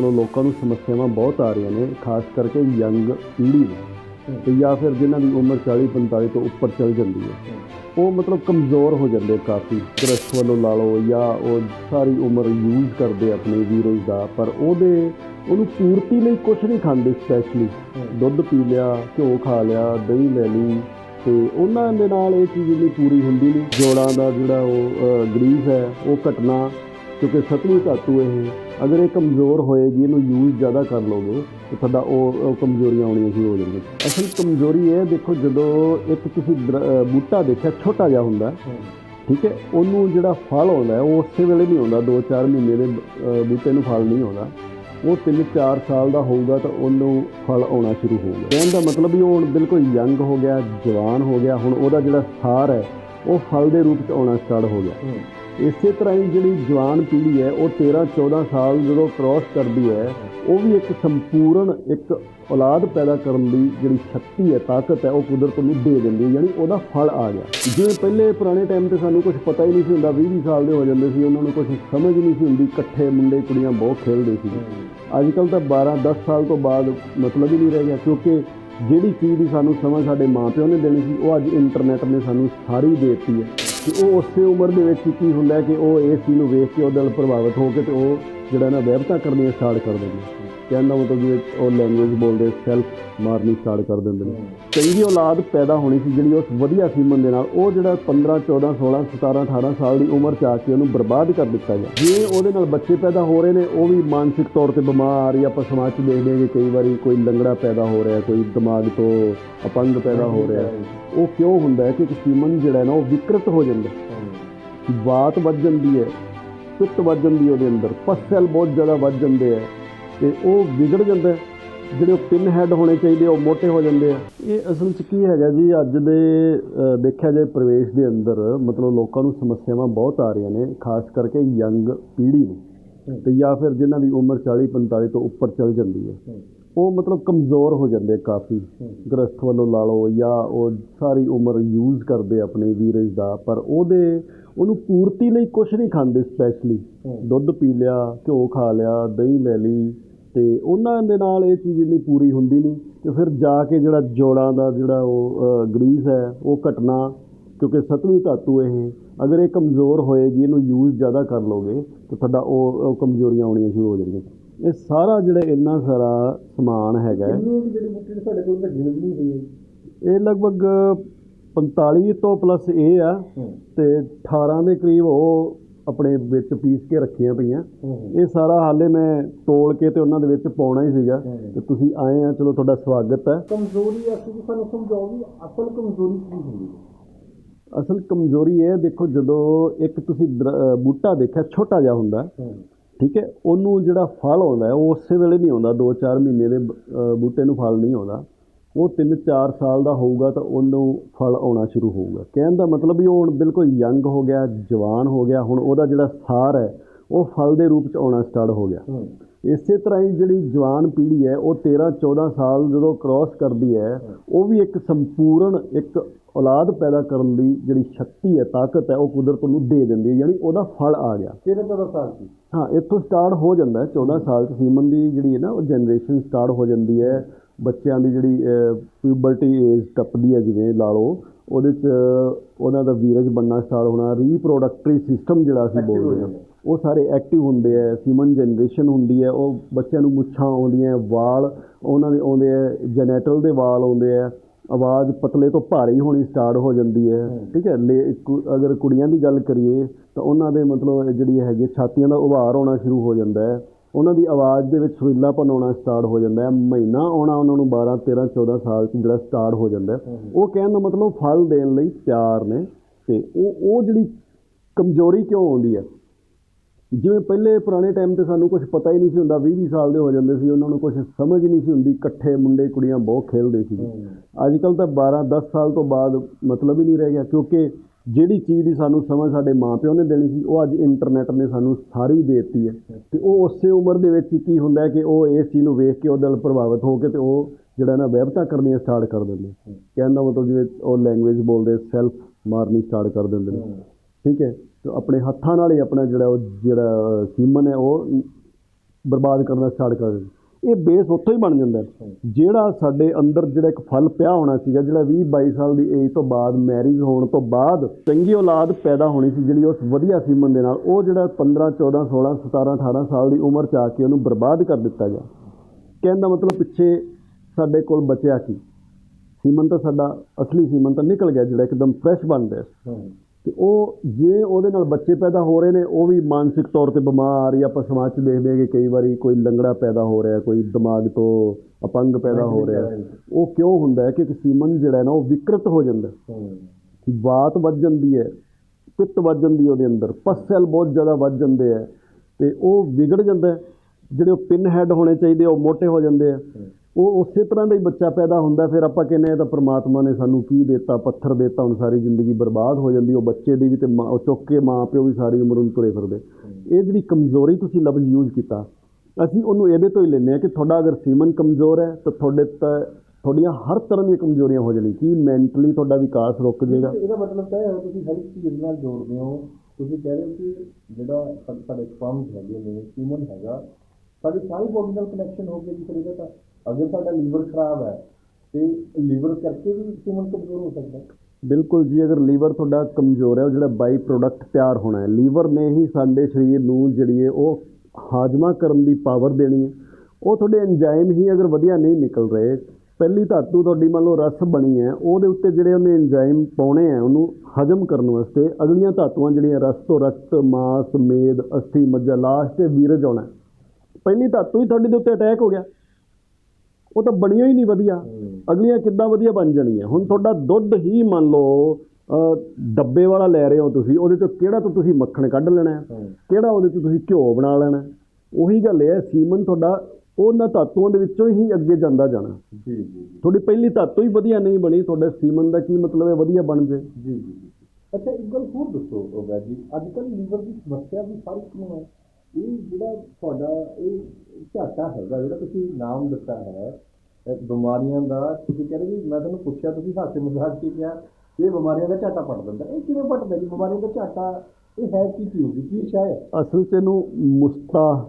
ਲੋਕਾਂ ਨੂੰ ਸਮੱਸਿਆਵਾਂ ਬਹੁਤ ਆ ਰਹੀਆਂ ਨੇ, ਖਾਸ ਕਰਕੇ ਯੰਗ ਪੀੜ੍ਹੀ ਨੂੰ। ਤੇ ਜਾਂ ਫਿਰ ਜਿਨ੍ਹਾਂ ਦੀ ਉਮਰ 40 45 ਤੋਂ ਉੱਪਰ ਚੱਲ ਜਾਂਦੀ ਹੈ। ਉਹ ਮਤਲਬ ਕਮਜ਼ੋਰ ਹੋ ਜਾਂਦੇ ਕਾਫੀ, ਗ੍ਰਸਥ ਵੱਲੋਂ ਲਾ ਲਓ ਜਾਂ ਉਹ ਸਾਰੀ ਉਮਰ ਯੂਜ਼ ਕਰਦੇ ਆਪਣੇ ਵੀਰਜ ਦਾ, ਪਰ ਉਹਦੇ, ਉਹਨੂੰ ਪੂਰਤੀ ਲਈ ਕੁਝ ਨਹੀਂ ਖਾਂਦੇ ਸਪੈਸ਼ਲੀ ਦੁੱਧ ਪੀ ਲਿਆ, ਘਿਓ ਖਾ ਲਿਆ, ਦਹੀਂ ਲੈ ਲਈ, ਤੇ ਉਹਨਾਂ ਦੇ ਨਾਲ ਇਹ ਚੀਜ਼ ਨਹੀਂ ਪੂਰੀ ਹੁੰਦੀ ਨਹੀਂ। ਜੋੜਾਂ ਦਾ ਜਿਹੜਾ ਉਹ ਗਰੀਸ ਹੈ, ਉਹ ਘਟਣਾ ਕਿਉਂਕਿ ਸਤਵੀਂ ਧਾਤੂ ਇਹ। ਅਗਰ ਇਹ ਕਮਜ਼ੋਰ ਹੋਏਗੀ, ਇਹਨੂੰ ਯੂਜ਼ ਜ਼ਿਆਦਾ ਕਰ ਲੋਗੇ ਤੇ ਤੁਹਾਡਾ ਉਹ ਕਮਜ਼ੋਰੀਆਂ ਆਉਣੀਆਂ ਸ਼ੁਰੂ ਹੋ ਜਾਣਗੀਆਂ। ਅਸਲ ਕਮਜ਼ੋਰੀ ਇਹ ਦੇਖੋ ਜਦੋਂ ਇੱਕ ਤੁਸੀਂ ਬੂਟਾ ਦੇਖਿਆ, ਛੋਟਾ ਜਿਹਾ ਹੁੰਦਾ, ਠੀਕ ਹੈ, ਉਹਨੂੰ ਜਿਹੜਾ ਫਲ ਆਉਂਦਾ, ਉਹ ਉਸੇ ਵੇਲੇ ਨਹੀਂ ਆਉਂਦਾ 2-4 ਮਹੀਨੇ ਦੇ ਬੂਟੇ ਨੂੰ ਫਲ ਨਹੀਂ ਆਉਂਦਾ। ਉਹ 3-4 ਸਾਲ ਦਾ ਹੋਊਗਾ, ਤਾਂ ਉਹਨੂੰ ਫਲ ਆਉਣਾ ਸ਼ੁਰੂ ਹੋਊਗਾ ਕਹਿਣ ਦਾ ਮਤਲਬ ਵੀ ਹੁਣ ਬਿਲਕੁਲ ਯੰਗ ਹੋ ਗਿਆ, ਜਵਾਨ ਹੋ ਗਿਆ, ਹੁਣ ਉਹਦਾ ਜਿਹੜਾ ਸਾਰ ਹੈ, ਉਹ ਫਲ ਦੇ ਰੂਪ ਚ ਆਉਣਾ ਸਟਾਰਟ ਹੋ ਗਿਆ। ਇਸੇ ਤਰ੍ਹਾਂ ਹੀ ਜਿਹੜੀ ਜਵਾਨ ਪੀੜ੍ਹੀ ਹੈ, ਉਹ 13-14 ਸਾਲ ਜਦੋਂ ਕ੍ਰਾਸ ਕਰਦੀ ਹੈ, ਉਹ ਵੀ ਇੱਕ ਸੰਪੂਰਨ ਇੱਕ ਔਲਾਦ ਪੈਦਾ ਕਰਨ ਦੀ ਜਿਹੜੀ ਸ਼ਕਤੀ ਹੈ, ਤਾਕਤ ਹੈ, ਉਹ ਕੁਦਰਤ ਨੂੰ ਦੇ ਦਿੰਦੀ ਹੈ, ਯਾਨੀ ਉਹਦਾ ਫਲ ਆ ਗਿਆ। ਜਿਵੇਂ ਪਹਿਲੇ ਪੁਰਾਣੇ ਟਾਈਮ ਤੇ ਸਾਨੂੰ ਕੁਝ ਪਤਾ ਹੀ ਨਹੀਂ ਸੀ ਹੁੰਦਾ 20-20 ਸਾਲ ਦੇ ਹੋ ਜਾਂਦੇ ਸੀ, ਉਹਨਾਂ ਨੂੰ ਕੁਝ ਸਮਝ ਨਹੀਂ ਸੀ ਹੁੰਦੀ, ਇਕੱਠੇ ਮੁੰਡੇ ਕੁੜੀਆਂ ਬਹੁਤ ਖੇਡਦੇ ਸੀ। ਅੱਜ ਕੱਲ ਤਾਂ 12-10 ਸਾਲ ਤੋਂ ਬਾਅਦ ਮਤਲਬ ਹੀ ਨਹੀਂ ਰਹਿ ਗਿਆ, ਕਿਉਂਕਿ ਜਿਹੜੀ ਚੀਜ਼ ਦੀ ਸਾਨੂੰ ਸਮਝ ਸਾਡੇ ਮਾਪਿਆਂ ਨੇ ਦੇਣੀ ਸੀ, ਉਹ ਅੱਜ ਇੰਟਰਨੈਟ ਨੇ ਸਾਨੂੰ ਸਾਰੀ ਦੇ ਦਿੱਤੀ ਹੈ। ਕਿ ਉਹ ਉਸੇ ਉਮਰ ਦੇ ਵਿੱਚ ਕੀ ਹੁੰਦਾ ਕਿ ਉਹ ਇਸ ਚੀਜ਼ ਨੂੰ ਵੇਖ ਕੇ ਉਹਦੇ ਨਾਲ ਪ੍ਰਭਾਵਿਤ ਹੋ ਕੇ ਤੇ ਉਹ ਜਿਹੜਾ ਨਾ ਵਹਿਬਤਾ ਕਰਨੀਆਂ ਸਟਾਰਟ ਕਰ ਦਿੰਦੇ ਨੇ। ਕਹਿਣ ਦਾ ਮਤਲਬ ਜਿਵੇਂ ਉਹ ਲੈਂਗੁਏਜ ਬੋਲਦੇ ਸੈਲਫ ਮਾਰਨੀ ਸਟਾਰਟ ਕਰ ਦਿੰਦੇ ਨੇ। ਕਈ ਚੰਗੀ ਔਲਾਦ ਪੈਦਾ ਹੋਣੀ ਸੀ, ਜਿਹੜੀ ਉਸ ਵਧੀਆ ਸੀਮਨ ਦੇ ਨਾਲ, ਉਹ ਜਿਹੜਾ 15 14 16 17 18 ਸਾਲ ਦੀ ਉਮਰ ਚ ਆ ਕੇ ਉਹਨੂੰ ਬਰਬਾਦ ਕਰ ਦਿੱਤਾ ਗਿਆ। ਜੇ ਉਹਦੇ ਨਾਲ ਬੱਚੇ ਪੈਦਾ ਹੋ ਰਹੇ ਨੇ, ਉਹ ਵੀ ਮਾਨਸਿਕ ਤੌਰ ਤੇ ਬਿਮਾਰ ਜਾਂ ਆਪਾਂ ਸਮਾਜ 'ਚ ਦੇਖਦੇ ਹਾਂ ਕਿ ਕਈ ਵਾਰੀ ਕੋਈ ਲੰਗੜਾ ਪੈਦਾ ਹੋ ਰਿਹਾ, ਕੋਈ ਦਿਮਾਗ ਤੋਂ ਅਪੰਗ ਪੈਦਾ ਹੋ ਰਿਹਾ। ਉਹ ਕਿਉਂ ਹੁੰਦਾ ਹੈ ਕਿ ਇੱਕ ਸੀਮਨ ਜਿਹੜਾ ਹੈ ਨਾ, ਉਹ ਵਿਕਰਤ ਹੋ ਜਾਂਦਾ ਬਾਤ ਵੱਜ ਜਾਂਦੀ ਹੈ, ਪਿੱਤ ਵੱਜ ਜਾਂਦੀ ਹੈ ਉਹਦੇ ਅੰਦਰ ਪਸਲ ਬਹੁਤ ਜ਼ਿਆਦਾ ਵੱਜ ਜਾਂਦੇ ਆ, ਤੇ ਉਹ ਵਿਗੜ ਜਾਂਦਾ ਜਿਹੜੇ ਉਹ ਪਿੰਨ ਹੈਡ ਹੋਣੇ ਚਾਹੀਦੇ ਉਹ ਮੋਟੇ ਹੋ ਜਾਂਦੇ ਆ। ਇਹ ਅਸਲ 'ਚ ਕੀ ਹੈਗਾ ਜੀ, ਅੱਜ ਦੇ ਦੇਖਿਆ ਜਾਏ ਪ੍ਰਵੇਸ਼ ਦੇ ਅੰਦਰ, ਮਤਲਬ ਲੋਕਾਂ ਨੂੰ ਸਮੱਸਿਆਵਾਂ ਬਹੁਤ ਆ ਰਹੀਆਂ ਨੇ, ਖਾਸ ਕਰਕੇ ਯੰਗ ਪੀੜ੍ਹੀ ਨੂੰ, ਤੇ ਜਾਂ ਫਿਰ ਜਿਨ੍ਹਾਂ ਦੀ ਉਮਰ 40 45 ਤੋਂ ਉੱਪਰ ਚੱਲ ਜਾਂਦੀ ਹੈ। ਉਹ ਮਤਲਬ ਕਮਜ਼ੋਰ ਹੋ ਜਾਂਦੇ ਕਾਫੀ। ਗ੍ਰਸਥ ਵੱਲੋਂ ਲਾ ਲਓ ਜਾਂ ਉਹ ਸਾਰੀ ਉਮਰ ਯੂਜ਼ ਕਰਦੇ ਆਪਣੇ ਵੀਰਜ ਦਾ ਪਰ ਉਹਦੇ ਉਹਨੂੰ ਪੂਰਤੀ ਲਈ ਕੁਝ ਨਹੀਂ ਖਾਂਦੇ ਸਪੈਸ਼ਲੀ ਦੁੱਧ ਪੀ ਲਿਆ ਘਿਓ ਖਾ ਲਿਆ ਦਹੀਂ ਲੈ ਲਈ ਤੇ ਉਹਨਾਂ ਦੇ ਨਾਲ ਇਹ ਚੀਜ਼ ਨਹੀਂ ਪੂਰੀ ਹੁੰਦੀ ਨਹੀਂ ਤੇ ਫਿਰ ਜਾ ਕੇ ਜਿਹੜਾ ਜੋੜਾਂ ਦਾ ਜਿਹੜਾ ਉਹ ਗਰੀਸ ਹੈ ਉਹ ਘਟਣਾ ਕਿਉਂਕਿ ਸਤਵੀਂ ਧਾਤੂ ਇਹ ਅਗਰ ਇਹ ਕਮਜ਼ੋਰ ਹੋਏਗੀ ਇਹਨੂੰ ਯੂਜ਼ ਜ਼ਿਆਦਾ ਕਰ ਲੋਗੇ ਤਾਂ ਤੁਹਾਡਾ ਉਹ ਉਹ ਕਮਜ਼ੋਰੀਆਂ ਆਉਣੀਆਂ ਸ਼ੁਰੂ ਹੋ ਜਾਣਗੀਆਂ। ਇਹ ਸਾਰਾ ਜਿਹੜਾ ਇੰਨਾ ਸਾਰਾ ਸਮਾਨ ਹੈਗਾ ਹੈ, ਜਿਹੜੀ ਮੁੱਠੀ ਸਾਡੇ ਕੋਲ ਤਾਂ ਗਿਣ ਨਹੀਂ ਹੋਈ ਇਹ ਲਗਭਗ 45 ਤੋਂ ਪਲੱਸ ਇਹ ਆ ਤੇ 18 ਦੇ ਕਰੀਬ ਉਹ ਆਪਣੇ ਵਿੱਚ ਪੀਸ ਕੇ ਰੱਖੀਆਂ ਪਈਆਂ। ਇਹ ਸਾਰਾ ਹਾਲੇ ਮੈਂ ਤੋਲ ਕੇ ਤੇ ਉਹਨਾਂ ਦੇ ਵਿੱਚ ਪਾਉਣਾ ਹੀ ਸੀਗਾ। ਤੇ ਤੁਸੀਂ ਆਏ ਆ ਚਲੋ ਤੁਹਾਡਾ ਸਵਾਗਤ ਹੈ। ਕਮਜ਼ੋਰੀ ਅਸੀਂ ਸਾਨੂੰ ਸਮਝਾਓ ਵੀ ਅਸਲ ਕਮਜ਼ੋਰੀ ਕੀ ਹੁੰਦੀ ਹੈ? ਅਸਲ ਕਮਜ਼ੋਰੀ ਇਹ ਦੇਖੋ ਜਦੋਂ ਇੱਕ ਤੁਸੀਂ ਦਰ- ਬੂਟਾ ਦੇਖਿਆ ਛੋਟਾ ਜਿਹਾ ਹੁੰਦਾ ਠੀਕ ਹੈ? ਉਹਨੂੰ ਜਿਹੜਾ ਫਲ ਆਉਂਦਾ ਹੈ ਉਹ ਉਸੇ ਵੇਲੇ ਨਹੀਂ ਆਉਂਦਾ 2-4 ਮਹੀਨੇ ਦੇ ਬੂਟੇ ਨੂੰ ਫਲ ਨਹੀਂ ਆਉਂਦਾ। ਉਹ 3-4 ਸਾਲ ਦਾ ਹੋਊਗਾ ਤਾਂ ਉਹਨੂੰ ਫਲ ਆਉਣਾ ਸ਼ੁਰੂ ਹੋਊਗਾ। ਕਹਿਣ ਦਾ ਮਤਲਬ ਵੀ ਉਹ ਹੁਣ ਬਿਲਕੁਲ ਯੰਗ ਹੋ ਗਿਆ ਜਵਾਨ ਹੋ ਗਿਆ ਹੁਣ ਉਹਦਾ ਜਿਹੜਾ ਸਾਰ ਹੈ ਉਹ ਫਲ ਦੇ ਰੂਪ ਚ ਆਉਣਾ ਸਟਾਰਟ ਹੋ ਗਿਆ। ਇਸੇ ਤਰ੍ਹਾਂ ਹੀ ਜਿਹੜੀ ਜਵਾਨ ਪੀੜ੍ਹੀ ਹੈ ਉਹ 13-14 ਸਾਲ ਜਦੋਂ ਕ੍ਰਾਸ ਕਰਦੀ ਹੈ ਉਹ ਵੀ ਇੱਕ ਸੰਪੂਰਨ ਇੱਕ ਔਲਾਦ ਪੈਦਾ ਕਰਨ ਦੀ ਜਿਹੜੀ ਸ਼ਕਤੀ ਹੈ ਤਾਕਤ ਹੈ ਉਹ ਕੁਦਰਤ ਨੂੰ ਦੇ ਦਿੰਦੀ ਹੈ ਯਾਨੀ ਉਹਦਾ ਫਲ ਆ ਗਿਆ। ਕਿਹੜੇ ਤਰ੍ਹਾਂ ਸਾਲ ਸੀ? ਹਾਂ ਇੱਥੋਂ ਸਟਾਰਟ ਹੋ ਜਾਂਦਾ ਹੈ 14 ਸਾਲ ਚ ਹਿਊਮਨ ਦੀ ਜਿਹੜੀ ਹੈ ਨਾ ਉਹ ਜਨਰੇਸ਼ਨ ਸਟਾਰਟ ਹੋ ਜਾਂਦੀ ਹੈ। ਬੱਚਿਆਂ ਦੀ ਜਿਹੜੀ ਪਿਊਬਰਟੀ ਏਜ ਟੱਪਦੀ ਹੈ ਜਿਵੇਂ ਲਾ ਲਓ ਉਹਦੇ ਚ ਉਹਨਾਂ ਦਾ ਵੀਰਜ ਬਣਨਾ ਸਟਾਰਟ ਹੋਣਾ ਰੀਪਰੋਡਕਟਰੀ ਸਿਸਟਮ ਜਿਹੜਾ ਅਸੀਂ ਬੋਲਦੇ ਹਾਂ। ਉਹ ਸਾਰੇ ਐਕਟਿਵ ਹੁੰਦੇ ਆ ਹਿਊਮਨ ਜਨਰੇਸ਼ਨ ਹੁੰਦੀ ਹੈ ਉਹ ਬੱਚਿਆਂ ਨੂੰ ਮੁੱਛਾਂ ਆਉਂਦੀਆਂ ਵਾਲ ਉਹਨਾਂ ਦੇ ਆਉਂਦੇ ਆ ਜੈਨੇਟਲ ਦੇ ਵਾਲ ਆਉਂਦੇ ਆ ਆਵਾਜ਼ ਪਤਲੇ ਤੋਂ ਭਾਰੀ ਹੋਣੀ ਸਟਾਰਟ ਹੋ ਜਾਂਦੀ ਹੈ ਠੀਕ ਹੈ ਅਗਰ ਕੁੜੀਆਂ ਦੀ ਗੱਲ ਕਰੀਏ ਤਾਂ ਉਹਨਾਂ ਦੇ ਮਤਲਬ ਜਿਹੜੀ ਹੈਗੀ ਛਾਤੀਆਂ ਦਾ ਉਭਾਰ ਹੋਣਾ ਸ਼ੁਰੂ ਹੋ ਜਾਂਦਾ ਹੈ। ਉਹਨਾਂ ਦੀ ਆਵਾਜ਼ ਦੇ ਵਿੱਚ ਸੁਰੀਲਾਪਨ ਆਉਣਾ ਸਟਾਰਟ ਹੋ ਜਾਂਦਾ ਹੈ। ਮਹੀਨਾ ਆਉਣਾ ਉਹਨਾਂ ਨੂੰ 12 13 14 ਸਾਲ 'ਚ ਜਿਹੜਾ ਸਟਾਰਟ ਹੋ ਜਾਂਦਾ ਉਹ ਕਹਿਣ ਦਾ ਮਤਲਬ ਫਲ ਦੇਣ ਲਈ ਤਿਆਰ ਨੇ ਤੇ ਉਹ ਉਹ ਜਿਹੜੀ ਕਮਜ਼ੋਰੀ ਕਿਉਂ ਆਉਂਦੀ ਹੈ? ਜਿਵੇਂ ਪਹਿਲੇ ਪੁਰਾਣੇ ਟਾਈਮ ਤੇ ਸਾਨੂੰ ਕੁਝ ਪਤਾ ਹੀ ਨਹੀਂ ਸੀ ਹੁੰਦਾ 20-20 ਸਾਲ ਦੇ ਹੋ ਜਾਂਦੇ ਸੀ ਉਹਨਾਂ ਨੂੰ ਕੁਝ ਸਮਝ ਨਹੀਂ ਸੀ ਹੁੰਦੀ ਇਕੱਠੇ ਮੁੰਡੇ ਕੁੜੀਆਂ ਬਹੁਤ ਖੇਡਦੇ ਸੀ। ਅੱਜ ਕੱਲ ਤਾਂ 12-10 ਸਾਲ ਤੋਂ ਬਾਅਦ ਮਤਲਬ ਹੀ ਨਹੀਂ ਰਹਿ ਗਿਆ ਕਿਉਂਕਿ ਜਿਹੜੀ ਚੀਜ਼ ਦੀ ਸਾਨੂੰ ਸਮਝ ਸਾਡੇ ਮਾਪਿਆਂ ਨੇ ਦੇਣੀ ਸੀ ਉਹ ਅੱਜ ਇੰਟਰਨੈਟ ਨੇ ਸਾਨੂੰ ਸਾਰੀ ਦੇ ਦਿੱਤੀ ਹੈ। ਤੇ ਉਹ ਉਸੇ ਉਮਰ ਦੇ ਵਿੱਚ ਕੀ ਹੁੰਦਾ ਕਿ ਉਹ ਇਸ ਚੀਜ਼ ਨੂੰ ਵੇਖ ਕੇ ਉਹਦੇ ਨਾਲ ਪ੍ਰਭਾਵਿਤ ਹੋ ਕੇ ਤੇ ਉਹ ਜਿਹੜਾ ਨਾ ਵਹਿਬਤਾ ਕਰਨੀਆਂ ਸਟਾਰਟ ਕਰ ਦਿੰਦੇ ਕਹਿਣ ਦਾ ਮਤਲਬ ਜਿਵੇਂ ਉਹ ਲੈਂਗੁਏਜ ਬੋਲਦੇ ਸੈਲਫ ਮਾਰਨੀ ਸਟਾਰਟ ਕਰ ਦਿੰਦੇ ਨੇ। ਠੀਕ ਹੈ? ਆਪਣੇ ਹੱਥਾਂ ਨਾਲ ਹੀ ਆਪਣਾ ਜਿਹੜਾ ਉਹ ਜਿਹੜਾ ਸੀਮਨ ਹੈ, ਉਹ ਬਰਬਾਦ ਕਰਨਾ ਸਟਾਰਟ ਕਰ ਦਿੰਦੇ ਇਹ ਬੇਸ ਉੱਥੋਂ ਹੀ ਬਣ ਜਾਂਦਾ ਜਿਹੜਾ ਸਾਡੇ ਅੰਦਰ ਜਿਹੜਾ ਇੱਕ ਫਲ ਪਿਆ ਹੋਣਾ ਸੀਗਾ, ਜਿਹੜਾ 20 22 ਸਾਲ ਦੀ ਏਜ ਤੋਂ ਬਾਅਦ ਮੈਰਿਜ ਹੋਣ ਤੋਂ ਬਾਅਦ ਚੰਗੀ ਔਲਾਦ ਪੈਦਾ ਹੋਣੀ ਸੀ, ਜਿਹੜੀ ਉਸ ਵਧੀਆ ਸੀਮਨ ਦੇ ਨਾਲ, ਉਹ ਜਿਹੜਾ 15 14 16 17 18 ਸਾਲ ਦੀ ਉਮਰ ਚ ਆ ਕੇ ਉਹਨੂੰ ਬਰਬਾਦ ਕਰ ਦਿੱਤਾ ਗਿਆ। ਕਹਿਣ ਦਾ ਮਤਲਬ ਪਿੱਛੇ ਸਾਡੇ ਕੋਲ ਬਚਿਆ ਕੀ? ਸੀਮਨ ਤਾਂ ਸਾਡਾ ਅਸਲੀ ਸੀਮਨ ਤਾਂ ਨਿਕਲ ਗਿਆ, ਜਿਹੜਾ ਇੱਕਦਮ ਫਰੈਸ਼ ਬਣ ਰਿਹਾ। ਤੇ ਉਹ ਜੇ ਉਹਦੇ ਨਾਲ ਬੱਚੇ ਪੈਦਾ ਹੋ ਰਹੇ ਨੇ ਉਹ ਵੀ ਮਾਨਸਿਕ ਤੌਰ ਤੇ ਬਿਮਾਰ ਜਾਂ ਆਪਾਂ ਸਮਾਜ 'ਚ ਦੇਖਦੇ ਹਾਂ ਕਿ ਕਈ ਵਾਰੀ ਕੋਈ ਲੰਗੜਾ ਪੈਦਾ ਹੋ ਰਿਹਾ ਕੋਈ ਦਿਮਾਗ ਤੋਂ ਅਪੰਗ ਪੈਦਾ ਹੋ ਰਿਹਾ। ਉਹ ਕਿਉਂ ਹੁੰਦਾ ਹੈ ਕਿ ਸੀਮਨ ਜਿਹੜਾ ਨਾ ਉਹ ਵਿਕਰਤ ਹੋ ਜਾਂਦਾ ਹੈ। ਬਾਤ ਵੱਜ ਜਾਂਦੀ ਹੈ ਪਿੱਤ ਵੱਜ ਜਾਂਦੀ ਉਹਦੇ ਅੰਦਰ ਪਸ ਸੈੱਲ ਬਹੁਤ ਜ਼ਿਆਦਾ ਵੱਜ ਜਾਂਦੇ ਹੈ ਤੇ ਉਹ ਵਿਗੜ ਜਾਂਦਾ ਜਿਹੜੇ ਉਹ ਪਿਨ ਹੈਡ ਹੋਣੇ ਚਾਹੀਦੇ ਉਹ ਮੋٹے ਹੋ ਜਾਂਦੇ ਆ। ਉਹ ਉਸੇ ਤਰ੍ਹਾਂ ਦਾ ਹੀ ਬੱਚਾ ਪੈਦਾ ਹੁੰਦਾ, ਫਿਰ ਆਪਾਂ ਕਹਿੰਦੇ ਆ ਤਾਂ ਪ੍ਰਮਾਤਮਾ ਨੇ ਸਾਨੂੰ ਕੀ ਦਿੱਤਾ, ਪੱਥਰ ਦਿੱਤਾ, ਹੁਣ ਸਾਰੀ ਜ਼ਿੰਦਗੀ ਬਰਬਾਦ ਹੋ ਜਾਂਦੀ, ਉਹ ਬੱਚੇ ਦੀ ਵੀ ਤੇ ਮਾਂ- ਉਹ ਚੁੱਕ ਕੇ ਮਾਂ ਪਿਓ ਵੀ ਸਾਰੀ ਉਮਰ ਨੂੰ ਤੁਰੇ ਫਿਰਦੇ। ਇਹ ਜਿਹੜੀ ਕਮਜ਼ੋਰੀ ਤੁਸੀਂ ਲਫ਼ਜ਼ ਯੂਜ਼ ਕੀਤਾ, ਅਸੀਂ ਉਹਨੂੰ ਇਹਦੇ ਤੋਂ ਹੀ ਲੈਂਦੇ ਆ ਕਿ ਤੁਹਾਡਾ ਅਗਰ ਸੀਮਨ ਕਮਜ਼ੋਰ ਹੈ, ਤਾਂ ਤੁਹਾਡੇ ਤਾਂ ਤੁਹਾਡੀਆਂ ਹਰ ਤਰ੍ਹਾਂ ਦੀਆਂ ਕਮਜ਼ੋਰੀਆਂ ਹੋ ਜਾਣੀ ਕੀ ਮੈਂਟਲੀ ਤੁਹਾਡਾ ਵਿਕਾਸ ਰੁਕ ਜਾਏਗਾ? ਇਹਦਾ ਮਤਲਬ ਤਾਂ ਹੈ ਤੁਸੀਂ ਹਰ ਇੱਕ ਚੀਜ਼ ਨਾਲ ਜੋੜਦੇ ਹੋ, ਤੁਸੀਂ ਕਹਿ ਰਹੇ ਹੋ ਕਿ ਜਿਹੜਾ ਸਾਡੇ ਸਪੰਜ ਹੈਗੇ ਨੇ ਹਿਊਮਨ ਹੈਗਾ, ਸਾਡੀ ਸਾਰੀ ਬੋਡੀ ਨਾਲ ਕਨੈਕਸ਼ਨ ਹੋ ਗਿਆ ਜੀ ਫਿਰ ਤਾਂ ਅਗਰ ਸਾਡਾ ਲੀਵਰ ਖਰਾਬ ਹੈ, ਤੇ ਲੀਵਰ ਕਰਕੇ ਵੀ ਹਿਊਮਨ ਕਮਜ਼ੋਰ ਹੋ ਸਕਦਾ ਹੈ। ਬਿਲਕੁਲ ਜੀ, ਅਗਰ ਲੀਵਰ ਤੁਹਾਡਾ ਕਮਜ਼ੋਰ ਹੈ, ਉਹ ਜਿਹੜਾ ਬਾਈ ਪ੍ਰੋਡਕਟ ਤਿਆਰ ਹੋਣਾ ਹੈ, ਲੀਵਰ ਨੇ ਹੀ ਸਾਡੇ ਸਰੀਰ ਨੂੰ ਜਿਹੜੀ ਹੈ, ਉਹ ਹਾਜ਼ਮਾ ਕਰਨ ਦੀ ਪਾਵਰ ਦੇਣੀ ਹੈ। ਉਹ ਤੁਹਾਡੇ ਐਂਜ਼ਾਈਮ ਹੀ ਅਗਰ ਵਧੀਆ ਨਹੀਂ ਨਿਕਲ ਰਹੇ, ਪਹਿਲੀ ਧਾਤੂ ਤੁਹਾਡੀ ਮੰਨ ਲਓ ਰਸ ਬਣੀ ਹੈ, ਉਹਦੇ ਉੱਤੇ ਜਿਹੜੇ ਉਹਨੇ ਐਂਜ਼ਾਈਮ ਪਾਉਣੇ ਆ ਉਹਨੂੰ ਹਜਮ ਕਰਨ ਵਾਸਤੇ ਅਗਲੀਆਂ ਧਾਤੂਆਂ ਜਿਹੜੀਆਂ ਰਸ ਤੋਂ ਰਕਤ, ਮਾਸ, ਮੇਦ, ਅਸਥੀ ਮੱਜਾ ਲਾਸ਼ ਤੇ ਵੀਰਜ ਆਉਣਾ ਪਹਿਲੀ ਧਾਤੂ ਹੀ ਤੁਹਾਡੇ ਦੇ ਉੱਤੇ ਅਟੈਕ ਹੋ ਗਿਆ। ਉਹ ਤਾਂ ਬਣੀਆਂ ਹੀ ਨਹੀਂ ਵਧੀਆ। ਅਗਲੀਆਂ ਕਿੱਦਾਂ ਵਧੀਆ ਬਣ ਜਾਣੀਆਂ? ਹੁਣ ਤੁਹਾਡਾ ਦੁੱਧ ਹੀ ਮੰਨ ਲਓ ਡੱਬੇ ਵਾਲਾ ਲੈ ਰਹੇ ਹੋ ਤੁਸੀਂ ਉਹਦੇ ਚੋਂ ਕਿਹੜਾ ਤੋਂ ਤੁਸੀਂ ਮੱਖਣ ਕੱਢ ਲੈਣਾ ਹੈ? ਕਿਹੜਾ ਉਹਦੇ ਤੋਂ ਤੁਸੀਂ ਘਿਓ ਬਣਾ ਲੈਣਾ। ਉਹੀ ਗੱਲ ਹੈ ਸੀਮਨ ਤੁਹਾਡਾ ਉਹਨਾਂ ਧਾਤੂਆਂ ਦੇ ਵਿੱਚੋਂ ਹੀ ਅੱਗੇ ਜਾਂਦਾ ਜਾਣਾ। ਜੀ ਜੀ ਤੁਹਾਡੀ ਪਹਿਲੀ ਧਾਤੂ ਹੀ ਵਧੀਆ ਨਹੀਂ ਬਣੀ ਤੁਹਾਡੇ ਸੀਮਨ ਦਾ ਕੀ ਮਤਲਬ ਹੈ? ਵਧੀਆ ਬਣ ਜੇ। ਜੀ ਜੀ ਅੱਛਾ ਇੱਕ ਗੱਲ ਹੋਰ ਦੱਸੋ ਵੈਜੀ ਅੱਜ ਕੱਲ੍ਹ ਲੀਵਰ ਦੀ ਸਮੱਸਿਆ ਵੀ ਸਾਰੀ ਕਿਉਂ ਹੈ। ਇਹ ਜਿਹੜਾ ਤੁਹਾਡਾ ਇਹ ਝਾਟਾ ਹੈਗਾ ਜਿਹੜਾ ਤੁਸੀਂ ਨਾਮ ਦਿੱਤਾ ਹੈ ਬਿਮਾਰੀਆਂ ਦਾ ਤੁਸੀਂ ਕਹਿੰਦੇ ਵੀ ਮੈਂ ਤੁਹਾਨੂੰ ਪੁੱਛਿਆ ਤੁਸੀਂ ਹਾਸੇ ਮਜ਼ਾਕ 'ਚ ਕਿਹਾ ਕਿ ਇਹ ਬਿਮਾਰੀਆਂ ਦਾ ਝਾਟਾ ਪੜ ਦਿੰਦਾ। ਇਹ ਕਿਵੇਂ ਪੜਦਾ ਜੀ? ਬਿਮਾਰੀਆਂ ਦਾ ਝਾਟਾ ਇਹ ਹੈ ਕੀ ਚੀਜ਼ ਕੀ ਸ਼ਾਇ ਹੈ? ਅਸਲ 'ਚ ਇਹਨੂੰ ਮੁਸਤਾ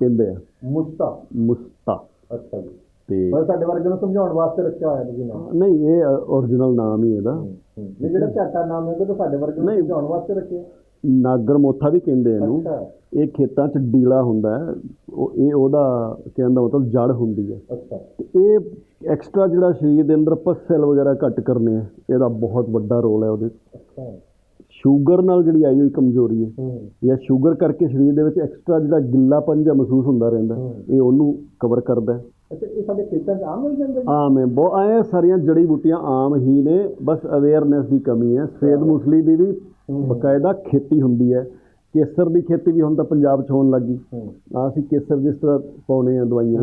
ਕਹਿੰਦੇ ਆ। ਮੁਸਤਾ। ਮੁਸਤਾ। ਅੱਛਾ ਜੀ। ਤੇ ਪਰ ਸਾਡੇ ਵਰਗੇ ਨੂੰ ਸਮਝਾਉਣ ਵਾਸਤੇ ਰੱਖਿਆ ਹੋਇਆ ਤੁਸੀਂ ਨਾਮ। ਨਹੀਂ ਇਹ origignal ਨਾਮ ਹੀ ਇਹਦਾ। ਇਹ ਜਿਹੜਾ ਝਾਟਾ ਨਾਮ ਹੈ ਉਹ ਤਾਂ ਸਾਡੇ ਵਰਗੇ ਨੂੰ। ਸਮਝਾਉਣ ਵਾਸਤੇ ਰੱਖਿਆ। ਨਾਗਰ ਮੋਥਾ ਵੀ ਕਹਿੰਦੇ ਇਹਨੂੰ। ਅੱਛਾ। ਇਹ ਖੇਤਾਂ 'ਚ ਡੀਲਾ ਹੁੰਦਾ ਹੈ ਉਹ ਇਹ ਉਹਦਾ ਕਹਿਣ ਦਾ ਮਤਲਬ ਜੜ ਹੁੰਦੀ ਹੈ। ਅੱਛਾ। ਇਹ ਐਕਸਟਰਾ ਜਿਹੜਾ ਸਰੀਰ ਦੇ ਅੰਦਰ ਪਸ ਸੈੱਲ ਵਗੈਰਾ ਘੱਟ ਕਰਨੇ ਆ ਇਹਦਾ ਬਹੁਤ ਵੱਡਾ ਰੋਲ ਹੈ ਉਹਦੇ। ਅੱਛਾ। ਸ਼ੂਗਰ ਨਾਲ ਜਿਹੜੀ ਆਈ ਹੋਈ ਕਮਜ਼ੋਰੀ ਹੈ ਜਾਂ ਸ਼ੂਗਰ ਕਰਕੇ ਸਰੀਰ ਦੇ ਵਿੱਚ ਐਕਸਟਰਾ ਜਿਹੜਾ ਗਿੱਲਾਪਨ ਜਿਹਾ ਮਹਿਸੂਸ ਹੁੰਦਾ ਰਹਿੰਦਾ ਇਹ ਉਹਨੂੰ ਕਵਰ ਕਰਦਾ ਹੈ। ਅੱਛਾ ਇਹ ਸਾਡੇ ਖੇਤਾਂ 'ਚ ਆਮ ਮਿਲ ਜਾਂਦਾ ਜੀ? ਆਮ ਹੈ ਬਹੁਤ ਆਏ ਸਾਰੀਆਂ ਜੜੀ ਬੂਟੀਆਂ ਆਮ ਹੀ ਨੇ ਬਸ ਅਵੇਅਰਨੈਸ ਦੀ ਕਮੀ ਹੈ। ਸਫੇਦ ਮੁਸਲੀ ਦੀ ਵੀ ਬਕਾਇਦਾ ਖੇਤੀ ਹੁੰਦੀ ਹੈ। ਕੇਸਰ ਦੀ ਖੇਤੀ ਵੀ ਹੁਣ ਤਾਂ ਪੰਜਾਬ 'ਚ ਹੋਣ ਲੱਗੀ ਆਹ ਅਸੀਂ ਕੇਸਰ ਜਿਸ ਤਰ੍ਹਾਂ ਪਾਉਨੇ ਆ ਦਵਾਈਆਂ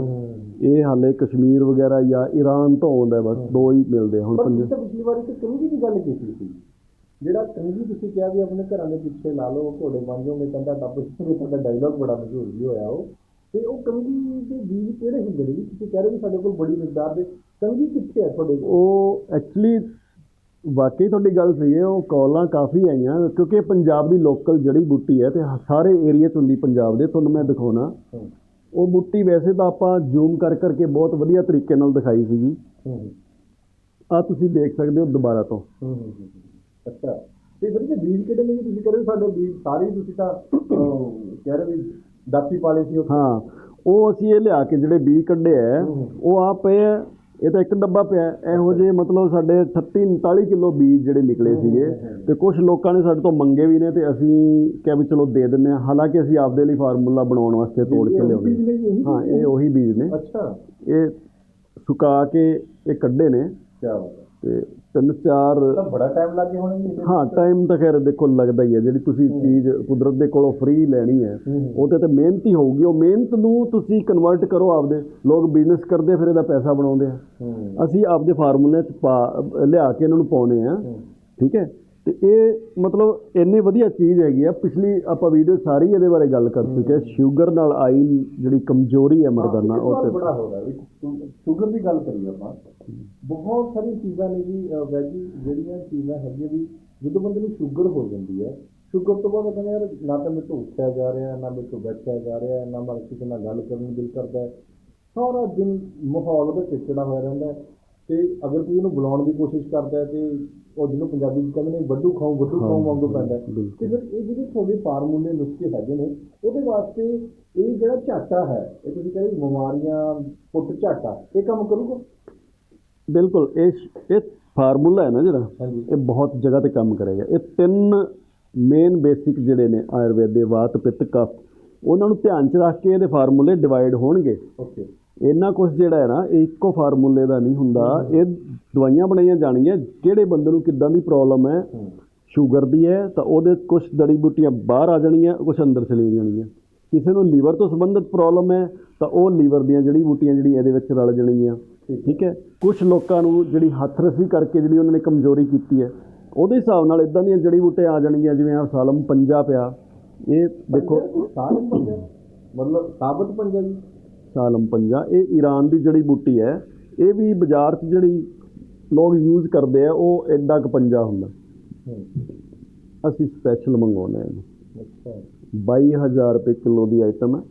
ਇਹ ਹਾਲੇ ਕਸ਼ਮੀਰ ਵਗੈਰਾ ਜਾਂ ਈਰਾਨ ਤੋਂ ਆਉਂਦਾ ਬਸ ਦੋ ਹੀ ਮਿਲਦੇ ਆ ਹੁਣ ਪਰ ਪੰਜ। ਤੁਸੀਂ ਤਾਂ ਪਿਛਲੀ ਵਾਰੀ ਤੇ ਕੰਗੀ ਦੀ ਗੱਲ ਕੀਤੀ ਸੀ। ਜਿਹੜਾ ਕੰਗੀ ਤੁਸੀਂ ਕਿਹਾ ਵੀ ਆਪਣੇ ਘਰਾਂ ਦੇ ਪਿੱਛੇ ਲਾ ਲਓ ਘੋੜੇ ਬਣ ਜਾਓਗੇ ਕਹਿੰਦਾ ਡੱਬ ਤੇ ਤੁਹਾਡਾ ਡਾਇਲੌਗ ਬੜਾ ਮਸ਼ਹੂਰ ਵੀ ਹੋਇਆ ਉਹ। ਤੇ ਉਹ ਕੰਗੀ ਦੇ ਬੀਜ ਕਿਹੜੇ ਹੁੰਦੇ ਨੇ? ਤੁਸੀਂ ਕਹਿ ਰਹੇ ਵੀ ਸਾਡੇ ਕੋਲ ਬੜੀ ਮਿਕਦਾਰ ਦੇ ਕੰਗੀ ਕਿੱਥੇ ਹੈ ਤੁਹਾਡੇ ਕੋਲ? ਉਹ ਐਕਚੁਅਲੀ ਵਾਕਈ ਤੁਹਾਡੀ ਗੱਲ ਸਹੀ ਹੈ ਉਹ ਕੌਲਾਂ ਕਾਫੀ ਆਈਆਂ ਕਿਉਂਕਿ ਇਹ ਪੰਜਾਬ ਦੀ ਲੋਕਲ ਜੜੀ ਬੂਟੀ ਹੈ ਤੇ ਸਾਰੇ ਏਰੀਆ 'ਚ ਹੁੰਦੀ ਪੰਜਾਬ ਦੇ ਤੁਹਾਨੂੰ ਮੈਂ ਦਿਖਾਉਣਾ ਉਹ ਬੂਟੀ ਵੈਸੇ ਤਾਂ ਆਪਾਂ ਜ਼ੂਮ ਕਰ ਕਰਕੇ ਬਹੁਤ ਵਧੀਆ ਤਰੀਕੇ ਨਾਲ ਦਿਖਾਈ ਸੀਗੀ ਆ ਤੁਸੀਂ ਦੇਖ ਸਕਦੇ ਹੋ ਦੁਬਾਰਾ ਤੋਂ। ਅੱਛਾ ਤੇ ਫਿਰ ਇਹ ਬੀਜ ਕਿਹੜੇ ਨੇ ਜੀ? ਤੁਸੀਂ ਸਾਡੇ ਬੀਜ ਸਾਰੇ ਤੁਸੀਂ ਤਾਂ ਕਹਿ ਰਹੇ ਵੀ ਦਾਤੀ ਪਾਲੇ ਸੀ। ਹਾਂ ਉਹ ਅਸੀਂ ਇਹ ਲਿਆ ਕੇ ਜਿਹੜੇ ਬੀਜ ਕੱਢੇ ਆ। ਉਹ ਆ ਪਏ ਆ ਇਹ ਤਾਂ ਇੱਕ ਡੱਬਾ ਪਿਆ। ਇਹੋ ਜਿਹੇ ਮਤਲਬ ਸਾਡੇ 38 39 ਕਿਲੋ ਬੀਜ ਜਿਹੜੇ ਨਿਕਲੇ ਸੀਗੇ। ਤੇ ਕੁਝ ਲੋਕਾਂ ਨੇ ਸਾਡੇ ਤੋਂ ਮੰਗੇ ਵੀ ਨੇ ਤੇ ਅਸੀਂ ਕਿਹਾ ਵੀ ਚਲੋ ਦੇ ਦਿੰਨੇ ਆ ਹਾਲਾਂਕਿ ਅਸੀਂ ਆਪਦੇ ਲਈ ਫਾਰਮੂਲਾ ਬਣਾਉਣ ਵਾਸਤੇ ਤੋੜ ਕੇ ਲਿਆਉਂਦੇ ਹਾਂ। ਇਹ ਉਹੀ ਬੀਜ ਨੇ। ਅੱਛਾ। ਇਹ ਸੁਕਾ ਕੇ ਇਹ ਕੱਢੇ ਨੇ। ਕੀ ਬਾਤ ਤੇ ਤਿੰਨ ਚਾਰ ਤਾਂ ਬੜਾ ਟਾਈਮ ਲੱਗੇ ਹੋਣੇ ਜੀ ਹਾਂ ਟਾਈਮ ਤਾਂ ਖੈਰ ਦੇਖੋ ਲੱਗਦਾ ਹੀ ਹੈ ਜਿਹੜੀ ਤੁਸੀਂ ਚੀਜ਼ ਕੁਦਰਤ ਦੇ ਕੋਲੋਂ ਫ੍ਰੀ ਲੈਣੀ ਹੈ। ਉਹਦੇ ਤੇ ਮਿਹਨਤ ਹੀ ਹੋਊਗੀ। ਉਹ ਮਿਹਨਤ ਨੂੰ ਤੁਸੀਂ ਕਨਵਰਟ ਕਰੋ ਆਪਦੇ। ਲੋਕ ਬਿਜ਼ਨਸ ਕਰਦੇ ਫਿਰ ਇਹਦਾ ਪੈਸਾ ਬਣਾਉਂਦੇ ਆ। ਅਸੀਂ ਆਪਦੇ ਫਾਰਮੂਲੇ ਚ ਪਾ ਲਿਆ ਕੇ ਇਹਨਾਂ ਨੂੰ ਪਾਉਨੇ ਆ। ਠੀਕ ਹੈ? ਤੇ ਇਹ ਮਤਲਬ ਇੰਨੀ ਵਧੀਆ ਚੀਜ਼ ਹੈਗੀ ਆ ਪਿਛਲੀ ਆਪਾਂ ਵੀਡੀਓ ਸਾਰੀ ਇਹਦੇ ਬਾਰੇ ਗੱਲ ਕਰ ਚੁੱਕੇ ਸ਼ੂਗਰ ਨਾਲ ਆਈ ਜਿਹੜੀ ਕਮਜ਼ੋਰੀ ਹੈ ਮਰਦਾਨਾ ਉਹ ਤੇ ਬੜਾ ਹੋ ਰਿਹਾ ਵੀ ਸ਼ੂਗਰ ਦੀ ਗੱਲ ਕਰੀਏ ਆਪਾਂ। ਬਹੁਤ ਸਾਰੀਆਂ ਚੀਜ਼ਾਂ ਨੇ ਜੀ ਵੈਜੀ ਜਿਹੜੀਆਂ ਚੀਜ਼ਾਂ ਹੈਗੀਆਂ ਵੀ ਜਦੋਂ ਬੰਦੇ ਨੂੰ ਸ਼ੂਗਰ ਹੋ ਜਾਂਦੀ ਹੈ ਸ਼ੂਗਰ ਤੋਂ ਬਾਅਦ ਕਹਿੰਦੇ ਯਾਰ ਨਾ ਤਾਂ ਮੇਰੇ ਤੋਂ ਉੱਠਿਆ ਜਾ ਰਿਹਾ ਨਾ ਮੇਰੇ ਤੋਂ ਬੈਠਿਆ ਜਾ ਰਿਹਾ ਨਾ ਮੈਂ ਕਿਸੇ ਨਾਲ ਗੱਲ ਕਰਨ ਨੂੰ ਦਿਲ ਕਰਦਾ। ਸਾਰਾ ਦਿਨ ਮਾਹੌਲ ਉਹਦਾ ਚਿੜਚਿੜਾ ਹੋਇਆ ਰਹਿੰਦਾ। ਤੇ ਅਗਰ ਕੋਈ ਉਹਨੂੰ ਬੁਲਾਉਣ ਦੀ ਕੋਸ਼ਿਸ਼ ਕਰਦਾ ਹੈ ਤੇ ਉਹ ਜਿਹਨੂੰ ਪੰਜਾਬੀ ਚ ਕਹਿੰਦੇ ਨੇ ਵੱਡੂ ਖਾਉ ਵੱਡੂ ਖਾਉ ਵਾਂਗੂ ਪੈਂਦਾ। ਤੇ ਫਿਰ ਇਹ ਜਿਹੜੇ ਤੁਹਾਡੇ ਫਾਰਮੂਲੇ ਨੁਸਖੇ ਹੈਗੇ ਨੇ ਉਹਦੇ ਵਾਸਤੇ ਇਹ ਜਿਹੜਾ ਝਾਟਾ ਹੈ ਇਹ ਤੁਸੀਂ ਕਹਿੰਦੇ ਬਿਮਾਰੀਆਂ ਪੁੱਟ ਝਾਟਾ ਇਹ ਕੰਮ ਕਰੂਗਾ? ਬਿਲਕੁਲ ਇਹ ਇਹ ਫਾਰਮੂਲਾ ਹੈ ਨਾ ਜਿਹੜਾ ਇਹ ਬਹੁਤ ਜਗ੍ਹਾ ਤੇ ਕੰਮ ਕਰੇਗਾ। ਇਹ ਤਿੰਨ ਮੇਨ ਬੇਸਿਕ ਜਿਹੜੇ ਨੇ ਆਯੁਰਵੇਦ ਦੇ ਵਾਤ ਪਿੱਤ ਕਫ ਉਹਨਾਂ ਨੂੰ ਧਿਆਨ 'ਚ ਰੱਖ ਕੇ ਇਹਦੇ ਫਾਰਮੂਲੇ ਡਿਵਾਈਡ ਹੋਣਗੇ। ਓਕੇ ਇੰਨਾ ਕੁਝ ਜਿਹੜਾ ਹੈ ਨਾ ਇਹ ਇੱਕੋ ਫਾਰਮੂਲੇ ਦਾ ਨਹੀਂ ਹੁੰਦਾ। ਇਹ ਦਵਾਈਆਂ ਬਣਾਈਆਂ ਜਾਣਗੀਆਂ ਕਿਹੜੇ ਬੰਦੇ ਨੂੰ ਕਿੱਦਾਂ ਦੀ ਪ੍ਰੋਬਲਮ ਹੈ ਸ਼ੂਗਰ ਦੀ ਹੈ ਤਾਂ ਉਹਦੇ ਕੁਝ ਜੜੀ ਬੂਟੀਆਂ ਬਾਹਰ ਆ ਜਾਣਗੀਆਂ ਕੁਝ ਅੰਦਰ ਚਲੀ ਜਾਣਗੀਆਂ। ਕਿਸੇ ਨੂੰ ਲੀਵਰ ਤੋਂ ਸੰਬੰਧਿਤ ਪ੍ਰੋਬਲਮ ਹੈ ਤਾਂ ਉਹ ਲੀਵਰ ਦੀਆਂ ਜੜੀ ਬੂਟੀਆਂ ਜਿਹੜੀ ਇਹਦੇ ਵਿੱਚ ਰਲ ਜਾਣਗੀਆਂ। ਠੀਕ ਹੈ। ਕੁਝ ਲੋਕਾਂ ਨੂੰ ਜਿਹੜੀ ਹੱਥ ਰਸੀ ਕਰਕੇ ਜਿਹੜੀ ਉਹਨਾਂ ਨੇ ਕਮਜ਼ੋਰੀ ਕੀਤੀ ਹੈ ਉਹਦੇ ਹਿਸਾਬ ਨਾਲ ਇਦਾਂ ਦੀਆਂ ਜੜੀ ਬੂਟੇ ਆ ਜਾਣਗੀਆਂ ਜਿਵੇਂ ਆ ਸਾਲਮ ਪੰਜਾ ਪਿਆ। ਇਹ ਦੇਖੋ। ਸਾਲਮ ਪੰਜਾ? ਮਤਲਬ ਸਾਬਤ ਪੰਜਾ ਜੀ? ਸਾਲਮ ਪੰਜਾ ਇਹ ਈਰਾਨ ਦੀ ਜੜੀ ਬੂਟੀ ਹੈ ਇਹ ਵੀ ਬਾਜ਼ਾਰ 'ਚ ਜਿਹੜੀ ਲੋਕ ਯੂਜ਼ ਕਰਦੇ ਆ ਉਹ ਐਡਾ ਕੁ ਪੰਜਾ ਹੁੰਦਾ। ਅਸੀਂ ਸਪੈਸ਼ਲ ਹਾਂ ਇਹਨੂੰ। ਅੱਛਾ। 22000 ਰੁਪਏ ਕਿਲੋ ਦੀ ਆਈਟਮ ਹੈ।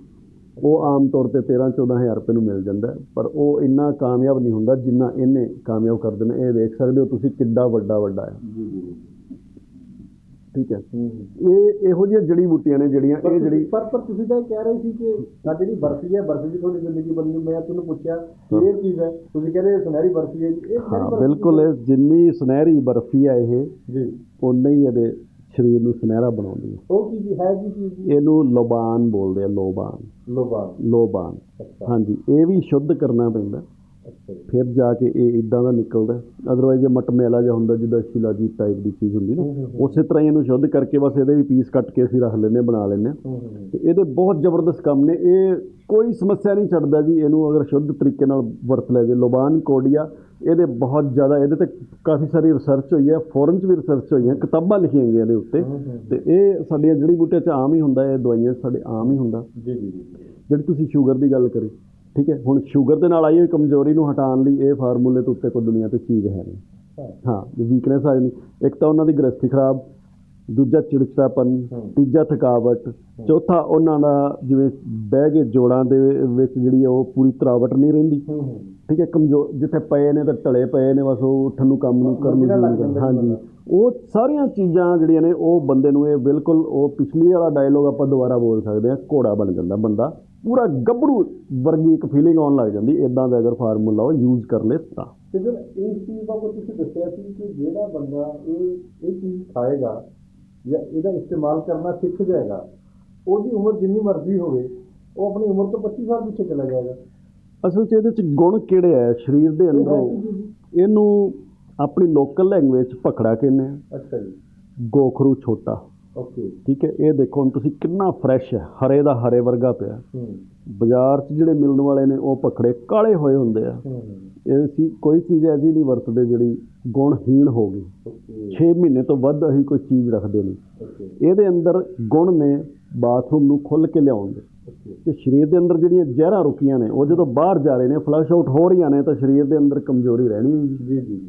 ਉਹ ਆਮ ਤੌਰ ਤੇ 13 14000 ਰੁਪਏ ਨੂੰ ਮਿਲ ਜਾਂਦਾ ਪਰ ਉਹ ਇੰਨਾ ਕਾਮਯਾਬ ਨਹੀਂ ਹੁੰਦਾ ਜਿੰਨਾ ਇਹਨੇ ਕਾਮਯਾਬ ਕਰ ਦੇਣਾ। ਇਹ ਦੇਖ ਸਕਦੇ ਹੋ ਤੁਸੀਂ ਕਿੱਡਾ ਵੱਡਾ ਵੱਡਾ ਹੈ ਜੀ ਜੀ। ਠੀਕ ਹੈ। ਇਹ ਇਹੋ ਜਿਹੀਆਂ ਜੜੀ ਬੂਟੀਆਂ ਨੇ ਜਿਹੜੀਆਂ ਇਹ ਜਿਹੜੀ ਪਰ ਪਰ ਤੁਸੀਂ ਤਾਂ ਇਹ ਕਹਿ ਰਹੇ ਸੀ ਕਿ ਆ ਜਿਹੜੀ ਬਰਫੀ ਹੈ ਬਰਫੀ ਦੀ ਤੁਹਾਡੀ ਜ਼ਿੰਦਗੀ ਬਦਲੀ ਮੈਂ ਤੁਹਾਨੂੰ ਪੁੱਛਿਆ ਇਹ ਚੀਜ਼ ਹੈ। ਤੁਸੀਂ ਕਹਿੰਦੇ ਸੁਨਹਿਰੀ ਬਰਫੀ ਹੈ ਇਹ ਹਾਂ ਬਿਲਕੁਲ ਇਹ ਜਿੰਨੀ ਸੁਨਹਿਰੀ ਬਰਫੀ ਹੈ ਇਹ ਜੀ। ਉਨਾ ਹੀ ਇਹਦੇ ਸਰੀਰ ਨੂੰ ਸੁਨਹਿਰਾ ਬਣਾਉਂਦੀ ਹੈ। ਉਹ ਕੀ ਜੀ ਹੈ ਕੀ ਚੀਜ਼ ਜੀ? ਇਹਨੂੰ ਲੋਬਾਨ ਬੋਲਦੇ ਆ ਲੋਬਾਨ। ਲੋਬਾਨ। ਲੋਬਾਨ। ਹਾਂਜੀ ਇਹ ਵੀ ਸ਼ੁੱਧ ਕਰਨਾ ਪੈਂਦਾ। ਫਿਰ ਜਾ ਕੇ ਇਹ ਇਦਾਂ ਦਾ ਨਿਕਲਦਾ। ਅਦਰਵਾਈਜ਼ ਇਹ ਮਟਮੈਲਾ ਜਿਹਾ ਹੁੰਦਾ ਜਿੱਦਾਂ ਸ਼ਿਲਾਜੀਤ ਟਾਈਪ ਦੀ ਚੀਜ਼ ਹੁੰਦੀ ਨਾ। ਉਸੇ ਤਰ੍ਹਾਂ ਇਹਨੂੰ ਸ਼ੁੱਧ ਕਰਕੇ ਬਸ ਇਹਦੇ ਵੀ ਪੀਸ ਕੱਟ ਕੇ ਅਸੀਂ ਰੱਖ ਹਾਂ, ਬਣਾ ਹੂੰ। ਤੇ ਇਹਦੇ ਬਹੁਤ ਜ਼ਬਰਦਸਤ ਕੰਮ ਨੇ। ਇਹ ਕੋਈ ਸਮੱਸਿਆ ਨਹੀਂ ਛੱਡਦਾ ਜੀ ਇਹਨੂੰ ਅਗਰ ਸ਼ੁੱਧ ਤਰੀਕੇ ਨਾਲ ਵਰਤ ਲਿਆ ਜੇ ਲੋਬਾਨ ਕੋਡੀਆ ਇਹਦੇ ਬਹੁਤ ਜ਼ਿਆਦਾ ਇਹਦੇ ਤੇ ਕਾਫੀ ਸਾਰੀ ਰਿਸਰਚ ਹੋਈ ਹੈ ਫੋਰਨ 'ਚ ਵੀ ਰਿਸਰਚ ਹੋਈ ਹੈ ਕਿਤਾਬਾਂ ਲਿਖੀਆਂ ਗਈਆਂ ਇਹਦੇ ਉੱਤੇ। ਤੇ ਇਹ ਸਾਡੀਆਂ ਜੜੀ ਬੂਟੀਆਂ 'ਚ ਆਮ ਹੀ ਹੁੰਦਾ ਇਹ ਦਵਾਈਆਂ ਸਾਡੇ ਆਮ ਹੀ ਹੁੰਦਾ। ਜੀ ਜੀ ਜੀ। ਜਿਹੜੀ ਤੁਸੀਂ ਸ਼ੂਗਰ ਦੀ ਗੱਲ ਕਰੀ। ਠੀਕ ਹੈ? ਹੁਣ ਸ਼ੂਗਰ ਦੇ ਨਾਲ ਆਈ ਹੋਈ ਕਮਜ਼ੋਰੀ ਨੂੰ ਹਟਾਉਣ ਲਈ ਇਹ ਫਾਰਮੂਲੇ ਤੋਂ ਉੱਤੇ ਕੋਈ ਦੁਨੀਆ ਤੇ ਚੀਜ਼ ਹੈ ਨਹੀਂ। ਹਾਂ। ਵੀਕਨੈਸ ਆ ਜਾਂਦੀ। ਇੱਕ ਤਾਂ ਉਹਨਾਂ ਦੀ ਗ੍ਰਸਤੀ ਖਰਾਬ ਦੂਜਾ ਚਿੜਚਿੜਾਪਨ। ਤੀਜਾ ਥਕਾਵਟ ਚੌਥਾ ਉਹਨਾਂ ਦਾ ਜਿਵੇਂ ਬਹਿ ਕੇ ਜੋੜਾਂ ਦੇ ਵਿੱਚ ਜਿਹੜੀ ਉਹ ਪੂਰੀ ਤਰਾਵਟ ਨਹੀਂ ਰਹਿੰਦੀ। ਠੀਕ ਹੈ? ਕਮਜ਼ੋਰ ਜਿੱਥੇ ਪਏ ਨੇ ਤਾਂ ਢਲੇ ਪਏ ਨੇ ਬਸ ਉਹ ਉੱਠਣ ਨੂੰ ਕੰਮ ਨੂੰ ਕਰਨ ਨੂੰ ਹਾਂਜੀ। ਉਹ ਸਾਰੀਆਂ ਚੀਜ਼ਾਂ ਜਿਹੜੀਆਂ ਨੇ ਉਹ ਬੰਦੇ ਨੂੰ ਇਹ ਬਿਲਕੁਲ ਉਹ ਪਿਛਲੀ ਵਾਲਾ ਡਾਇਲੋਗ ਆਪਾਂ ਦੁਬਾਰਾ ਬੋਲ ਸਕਦੇ ਹਾਂ ਘੋੜਾ ਬਣ ਜਾਂਦਾ ਬੰਦਾ। ਪੂਰਾ ਗੱਭਰੂ ਵਰਗੀ ਇੱਕ ਫੀਲਿੰਗ ਆਉਣ ਲੱਗ ਜਾਂਦੀ ਇਦਾਂ ਦਾ ਅਗਰ ਫਾਰਮੂਲਾ ਉਹ ਯੂਜ਼ ਕਰ ਲੇ ਤਾਂ। ਤੇ ਫਿਰ ਇਸ ਚੀਜ਼ ਬਾਬਤ ਤੁਸੀਂ ਦੱਸਿਆ ਸੀ ਕਿ ਜਿਹੜਾ ਬੰਦਾ ਇਹ ਇਹ ਚੀਜ਼ ਖਾਏਗਾ ਜਾਂ ਇਹਦਾ ਇਸਤੇਮਾਲ ਕਰਨਾ ਸਿੱਖ ਜਾਏਗਾ ਉਹਦੀ ਉਮਰ ਜਿੰਨੀ ਮਰਜ਼ੀ ਹੋਵੇ ਉਹ ਆਪਣੀ ਉਮਰ ਤੋਂ 25 ਸਾਲ ਪਿੱਛੇ ਚਲਾ ਜਾਏਗਾ। ਅਸਲ 'ਚ ਇਹਦੇ 'ਚ ਗੁਣ ਕਿਹੜੇ ਆ? ਸਰੀਰ ਦੇ ਅੰਦਰੋਂ? ਇਹਨੂੰ ਆਪਣੀ ਲੋਕਲ ਲੈਂਗੁਏਜ 'ਚ ਭਖੜਾ ਕਹਿੰਦੇ ਆ। ਅੱਛਾ ਜੀ। ਗੋਖਰੂ ਛੋਟਾ। ਓਕੇ ਠੀਕ ਹੈ ਇਹ ਦੇਖੋ ਹੁਣ ਤੁਸੀਂ ਕਿੰਨਾ ਫਰੈਸ਼ ਹੈ ਹਰੇ ਦਾ ਹਰੇ ਵਰਗਾ ਪਿਆ। ਹੂੰ। ਬਾਜ਼ਾਰ 'ਚ ਜਿਹੜੇ ਮਿਲਣ ਵਾਲੇ ਨੇ ਉਹ ਭਖੜੇ ਕਾਲੇ ਹੋਏ ਹੁੰਦੇ ਆ। ਇਹ ਸੀ ਕੋਈ ਚੀਜ਼ ਐਸੀ ਨਹੀਂ ਵਰਤਦੇ ਜਿਹੜੀ ਗੁਣਹੀਣ ਹੋ ਗਈ ਓਕੇ 6 ਮਹੀਨੇ ਤੋਂ ਵੱਧ ਅਸੀਂ ਕੋਈ ਚੀਜ਼ ਰੱਖਦੇ ਨਹੀਂ। ਇਹਦੇ ਅੰਦਰ ਗੁਣ ਨੇ ਬਾਥਰੂਮ ਨੂੰ ਖੁੱਲ ਕੇ ਲਿਆਉਣ ਦੇ ਤੇ ਸਰੀਰ ਦੇ ਅੰਦਰ ਜਿਹੜੀਆਂ ਜ਼ਹਿਰਾਂ ਰੁਕੀਆਂ ਨੇ ਉਹ ਜਦੋਂ ਬਾਹਰ ਜਾ ਰਹੇ ਨੇ ਫਲਸ਼ ਆਊਟ ਹੋ ਰਹੀਆਂ ਨੇ ਤਾਂ ਸਰੀਰ ਦੇ ਅੰਦਰ ਕਮਜ਼ੋਰੀ ਰਹਿਣੀ ਹੈ ਜੀ ਜੀ ਜੀ।